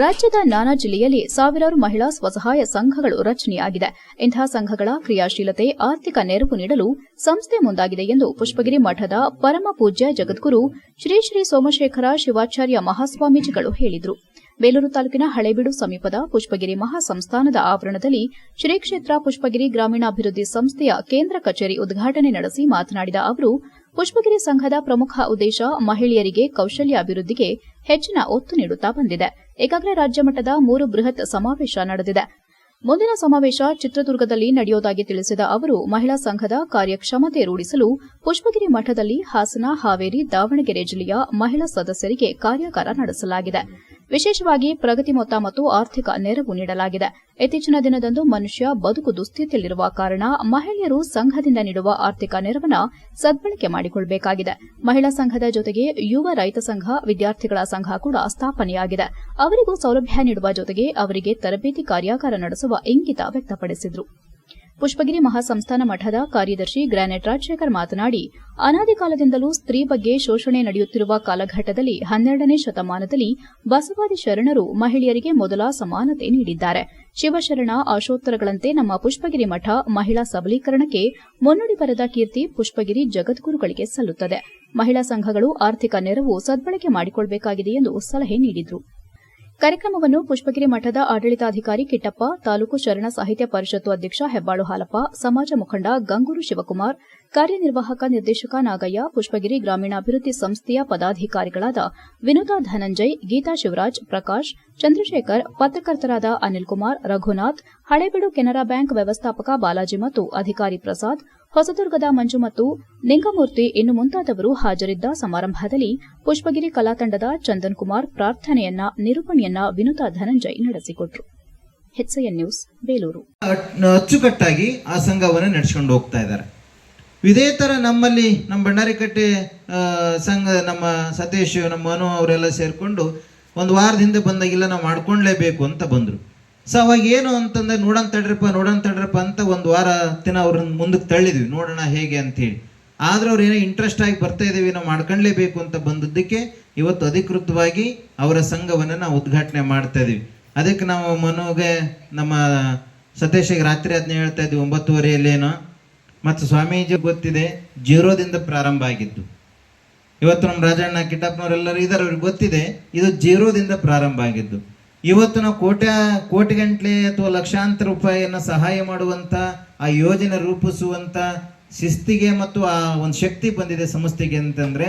ರಾಜ್ಯದ ನಾನಾ ಜಿಲ್ಲೆಯಲ್ಲಿ ಸಾವಿರಾರು ಮಹಿಳಾ ಸ್ವಸಹಾಯ ಸಂಘಗಳು ರಚನೆಯಾಗಿದೆ. ಇಂತಹ ಸಂಘಗಳ ಕ್ರಿಯಾಶೀಲತೆ, ಆರ್ಥಿಕ ನೆರವು ನೀಡಲು ಸಂಸ್ಥೆ ಮುಂದಾಗಿದೆ ಎಂದು ಪುಷ್ಪಗಿರಿ ಮಠದ ಪರಮ ಪೂಜ್ಯ ಜಗದ್ಗುರು ಶ್ರೀ ಶ್ರೀ ಸೋಮಶೇಖರ ಶಿವಾಚಾರ್ಯ ಮಹಾಸ್ವಾಮೀಜಿಗಳು ಹೇಳಿದರು. ಬೇಲೂರು ತಾಲೂಕಿನ ಹಳೇಬೀಡು ಸಮೀಪದ ಪುಷ್ಪಗಿರಿ ಮಹಾಸಂಸ್ಥಾನದ ಆವರಣದಲ್ಲಿ ಶ್ರೀ ಕ್ಷೇತ್ರ ಪುಷ್ಪಗಿರಿ ಗ್ರಾಮೀಣಾಭಿವೃದ್ಧಿ ಸಂಸ್ಥೆಯ ಕೇಂದ್ರ ಕಚೇರಿ ಉದ್ಘಾಟನೆ ನಡೆಸಿ ಮಾತನಾಡಿದ ಅವರು ಪುಷ್ಪಗಿರಿ ಸಂಘದ ಪ್ರಮುಖ ಉದ್ದೇಶ ಮಹಿಳೆಯರಿಗೆ ಕೌಶಲ್ಯ ಅಭಿವೃದ್ಧಿಗೆ ಹೆಚ್ಚಿನ ಒತ್ತು ನೀಡುತ್ತಾ ಬಂದಿದೆ. ಈಗಾಗಲೇ ರಾಜ್ಯ ಮಟ್ಟದ ಮೂರು ಬೃಹತ್ ಸಮಾವೇಶ ನಡೆದಿದೆ. ಮುಂದಿನ ಸಮಾವೇಶ ಚಿತ್ರದುರ್ಗದಲ್ಲಿ ನಡೆಯುವುದಾಗಿ ತಿಳಿಸಿದ ಅವರು, ಮಹಿಳಾ ಸಂಘದ ಕಾರ್ಯಕ್ಷಮತೆ ರೂಢಿಸಲು ಪುಷ್ಪಗಿರಿ ಮಠದಲ್ಲಿ ಹಾಸನ, ಹಾವೇರಿ, ದಾವಣಗೆರೆ ಜಿಲ್ಲೆಯ ಮಹಿಳಾ ಸದಸ್ಯರಿಗೆ ಕಾರ್ಯಾಗಾರ ನಡೆಸಲಾಗಿದೆ. ವಿಶೇಷವಾಗಿ ಪ್ರಗತಿ ಮೊತ್ತ ಮತ್ತು ಆರ್ಥಿಕ ನೆರವು ನೀಡಲಾಗಿದೆ. ಇತ್ತೀಚಿನ ದಿನದಂದು ಮನುಷ್ಯ ಬದುಕು ದುಸ್ಥಿತಿಯಲ್ಲಿರುವ ಕಾರಣ ಮಹಿಳೆಯರು ಸಂಘದಿಂದ ನೀಡುವ ಆರ್ಥಿಕ ನೆರವನ್ನು ಸದ್ಬಳಕೆ ಮಾಡಿಕೊಳ್ಳಬೇಕಾಗಿದೆ ಮಹಿಳಾ ಸಂಘದ ಜೊತೆಗೆ ಯುವ ರೈತ ಸಂಘ, ವಿದ್ಯಾರ್ಥಿಗಳ ಸಂಘ ಕೂಡ ಸ್ಥಾಪನೆಯಾಗಿದೆ. ಅವರಿಗೂ ಸೌಲಭ್ಯ ನೀಡುವ ಜೊತೆಗೆ ಅವರಿಗೆ ತರಬೇತಿ ಕಾರ್ಯಾಗಾರ ನಡೆಸುವ ಇಂಗಿತ ವ್ಯಕ್ತಪಡಿಸಿದರು. ಪುಷ್ಪಗಿರಿ ಮಹಾಸಂಸ್ಥಾನ ಮಠದ ಕಾರ್ಯದರ್ಶಿ ಗ್ರಾನೆಟ್ ರಾಜಶೇಖರ್ ಮಾತನಾಡಿ, ಅನಾದಿ ಕಾಲದಿಂದಲೂ ಸ್ತ್ರೀ ಬಗ್ಗೆ ಶೋಷಣೆ ನಡೆಯುತ್ತಿರುವ ಕಾಲಘಟ್ಟದಲ್ಲಿ ಹನ್ನೆರಡನೇ ಶತಮಾನದಲ್ಲಿ ಬಸವಾದಿ ಶರಣರು ಮಹಿಳೆಯರಿಗೆ ಮೊದಲ ಸಮಾನತೆ ನೀಡಿದ್ದಾರೆ. ಶಿವಶರಣ ಆಶೋತ್ತರಗಳಂತೆ ನಮ್ಮ ಪುಷ್ಪಗಿರಿ ಮಠ ಮಹಿಳಾ ಸಬಲೀಕರಣಕ್ಕೆ ಮುನ್ನುಡಿ ಬರೆದ ಕೀರ್ತಿ ಪುಷ್ಪಗಿರಿ ಜಗದ್ಗುರುಗಳಿಗೆ ಸಲ್ಲುತ್ತದೆ. ಮಹಿಳಾ ಸಂಘಗಳು ಆರ್ಥಿಕ ನೆರವು ಸದ್ಬಳಕೆ ಮಾಡಿಕೊಳ್ಳಬೇಕಾಗಿದೆ ಎಂದು ಸಲಹೆ ನೀಡಿದರು. ಕಾರ್ಯಕ್ರಮವನ್ನು ಪುಷ್ಪಗಿರಿ ಮಠದ ಆಡಳಿತಾಧಿಕಾರಿ ಕಿಟ್ಟಪ್ಪ, ತಾಲೂಕು ಶರಣ ಸಾಹಿತ್ಯ ಪರಿಷತ್ತು ಅಧ್ಯಕ್ಷ ಹೆಬ್ಬಾಳು ಹಾಲಪ್ಪ, ಸಮಾಜ ಮುಖಂಡ ಗಂಗೂರು ಶಿವಕುಮಾರ್ ಕಾರ್ಯನಿರ್ವಾಹಕ ನಿರ್ದೇಶಕ ನಾಗಯ್ಯ, ಪುಷ್ಪಗಿರಿ ಗ್ರಾಮೀಣಾಭಿವೃದ್ಧಿ ಸಂಸ್ಥೆಯ ಪದಾಧಿಕಾರಿಗಳಾದ ವಿನುತಾ ಧನಂಜಯ್, ಗೀತಾ ಶಿವರಾಜ್, ಪ್ರಕಾಶ್, ಚಂದ್ರಶೇಖರ್, ಪತ್ರಕರ್ತರಾದ ಅನಿಲ್ ಕುಮಾರ್, ರಘುನಾಥ್, ಹಳೇಬೀಡು ಕೆನರಾ ಬ್ಯಾಂಕ್ ವ್ಯವಸ್ಥಾಪಕ ಬಾಲಾಜಿ ಮತ್ತು ಅಧಿಕಾರಿ ಪ್ರಸಾದ್, ಹೊಸದುರ್ಗದ ಮಂಜು ಮತ್ತು ನಿಂಗಮೂರ್ತಿ ಇನ್ನು ಮುಂತಾದವರು ಹಾಜರಿದ್ದ ಸಮಾರಂಭದಲ್ಲಿ ಪುಷ್ಪಗಿರಿ ಕಲಾತಂಡದ ಚಂದನ್ ಕುಮಾರ್ ಪ್ರಾರ್ಥನೆಯನ್ನ, ನಿರೂಪಣೆಯನ್ನ ವಿನುತಾ ಧನಂಜಯ್ ನಡೆಸಿಕೊಟ್ರು. ನ್ಯೂಸ್, ಬೇಲೂರು. ಅಚ್ಚುಕಟ್ಟಾಗಿ ಆ ಸಂಘವನ್ನು ನಡೆಸಿಕೊಂಡು ಹೋಗ್ತಾ ಇದ್ದಾರೆ. ಇದೇ ಥರ ನಮ್ಮಲ್ಲಿ ನಮ್ಮ ಆ, ಸಂಘ ನಮ್ಮ ಸತೀಶ್ ನಮ್ಮ ಮನು ಅವರೆಲ್ಲ ಸೇರಿಕೊಂಡು ಒಂದು ವಾರದ ಹಿಂದೆ ಬಂದಾಗಿಲ್ಲ ನಾವು ಮಾಡ್ಕೊಳ್ಲೇಬೇಕು ಅಂತ ಬಂದರು. ಸೊ ಅವಾಗ ಏನು ಅಂತಂದ್ರೆ ನೋಡೋಣ ತಡ್ರಪ್ಪ ನೋಡೋಣ ತಡ್ರಪ್ಪ ಅಂತ ಒಂದು ವಾರ ದಿನ ಅವ್ರನ್ನ ಮುಂದಕ್ಕೆ ತಳ್ಳಿದ್ವಿ. ನೋಡೋಣ ಹೇಗೆ ಅಂತೇಳಿ ಆದ್ರೆ ಅವ್ರು ಏನೋ ಇಂಟ್ರೆಸ್ಟ್ ಆಗಿ ಬರ್ತಾ ಇದ್ದೀವಿ ನಾವು ಮಾಡ್ಕೊಳ್ಲೇಬೇಕು ಅಂತ ಬಂದದ್ದಕ್ಕೆ ಇವತ್ತು ಅಧಿಕೃತವಾಗಿ ಅವರ ಸಂಘವನ್ನು ನಾವು ಉದ್ಘಾಟನೆ ಮಾಡ್ತಾ ಇದೀವಿ ಅದಕ್ಕೆ ನಾವು ಮನುಗೆ ನಮ್ಮ ಸತೀಶಿಗೆ ರಾತ್ರಿ ಅದನ್ನ ಹೇಳ್ತಾ ಇದ್ವಿ ಒಂಬತ್ತುವರೆಯಲ್ಲೇನೋ. ಮತ್ತು ಸ್ವಾಮೀಜಿ ಗೊತ್ತಿದೆ, ಜೀರೋದಿಂದ ಪ್ರಾರಂಭ ಆಗಿದ್ದು. ಇವತ್ತು ನಮ್ಮ ರಾಜಣ್ಣ ಕಿಟ್ಟಪ್ಪನವರೆಲ್ಲರೂ ಇದ್ದಾರೆ, ಅವ್ರಿಗೆ ಗೊತ್ತಿದೆ, ಇದು ಜೀರೋದಿಂದ ಪ್ರಾರಂಭ ಆಗಿದ್ದು. ಇವತ್ತು ನಾವು ಕೋಟ್ಯ ಕೋಟಿ ಗಂಟ್ಲೆ ಅಥವಾ ಲಕ್ಷಾಂತರ ರೂಪಾಯಿಯನ್ನು ಸಹಾಯ ಮಾಡುವಂತ ಆ ಯೋಜನೆ ರೂಪಿಸುವಂತ ಶಿಸ್ತಿಗೆ ಮತ್ತು ಆ ಒಂದು ಶಕ್ತಿ ಬಂದಿದೆ ಸಂಸ್ಥೆಗೆ ಅಂತಂದ್ರೆ,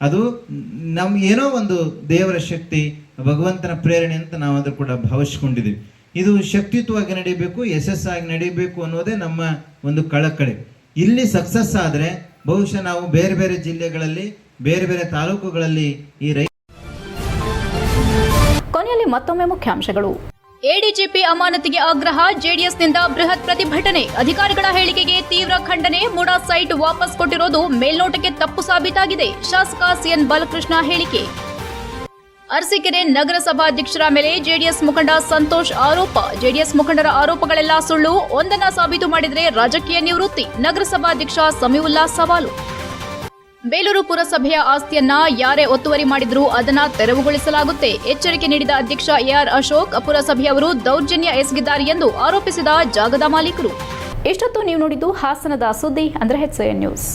ಅದು ನಮ್ಮ ಏನೋ ಒಂದು ದೇವರ ಶಕ್ತಿ, ಭಗವಂತನ ಪ್ರೇರಣೆ ಅಂತ ನಾವು ಅದ್ರ ಕೂಡ ಭಾವಿಸ್ಕೊಂಡಿದ್ದೀವಿ. ಇದು ಶಕ್ತಿಯುತವಾಗಿ ನಡೀಬೇಕು, ಯಶಸ್ಸಾಗಿ ನಡೀಬೇಕು ಅನ್ನೋದೇ ನಮ್ಮ ಒಂದು ಕಳಕಳಿ. ಇಲ್ಲಿ ಸಕ್ಸಸ್ ಆದರೆ ಬಹುಶಃ ನಾವು ಬೇರೆ ಬೇರೆ ಜಿಲ್ಲೆಗಳಲ್ಲಿ ಬೇರೆ ಬೇರೆ ತಾಲೂಕುಗಳಲ್ಲಿ ಈ ರೈ ಕೊನೆಯಲ್ಲಿ ಮತ್ತೊಮ್ಮೆ ಮುಖ್ಯಾಂಶಗಳು. ಎಡಿಜಿಪಿ ಅಮಾನತಿಗೆ ಆಗ್ರಹ ಜೆಡಿಎಸ್ನಿಂದ ಬೃಹತ್ ಪ್ರತಿಭಟನೆ. ಅಧಿಕಾರಿಗಳ ಹೇಳಿಕೆಗೆ ತೀವ್ರ ಖಂಡನೆ ಮೂಡಾ ಸೈಟ್ ವಾಪಸ್ ಕೊಟ್ಟಿರೋದು ಮೇಲ್ನೋಟಕ್ಕೆ ತಪ್ಪು ಸಾಬೀತಾಗಿದೆ. ಶಾಸಕ ಸಿಎನ್ ಬಾಲಕೃಷ್ಣ ಹೇಳಿಕೆ. ಅರಸೀಕೆರೆ ನಗರಸಭಾಧ್ಯಕ್ಷರ ಮೇಲೆ ಜೆಡಿಎಸ್ ಮುಖಂಡ ಸಂತೋಷ್ ಆರೋಪ. ಜೆಡಿಎಸ್ ಮುಖಂಡರ ಆರೋಪಗಳೆಲ್ಲ ಸುಳ್ಳು. ಒಂದನ್ನ ಸಾಬೀತು ಮಾಡಿದರೆ ರಾಜಕೀಯ ನಿವೃತ್ತಿ. ನಗರಸಭಾಧ್ಯಕ್ಷ ಸಮೀವುಲ್ಲಾ ಸವಾಲು. ಬೇಲೂರು ಪುರಸಭೆಯ ಆಸ್ತಿಯನ್ನ ಯಾರೇ ಒತ್ತುವರಿ ಮಾಡಿದರೂ ಅದನ್ನ ತೆರವುಗೊಳಿಸಲಾಗುತ್ತೆ. ಎಚ್ಚರಿಕೆ ನೀಡಿದ ಅಧ್ಯಕ್ಷ ಎಆರ್ ಅಶೋಕ್, ಪುರಸಭೆಯವರು ದೌರ್ಜನ್ಯ ಎಸಗಿದ್ದಾರೆ ಎಂದು ಆರೋಪಿಸಿದ ಜಾಗದ ಮಾಲೀಕರು. ಇಷ್ಟೊತ್ತು ನೀವು ನೋಡಿದ್ದು ಹಾಸನದ ಸುದ್ದಿ ಅಂದ್ರೆ ಹೆಚ್ಎನ್ ನ್ಯೂಸ್.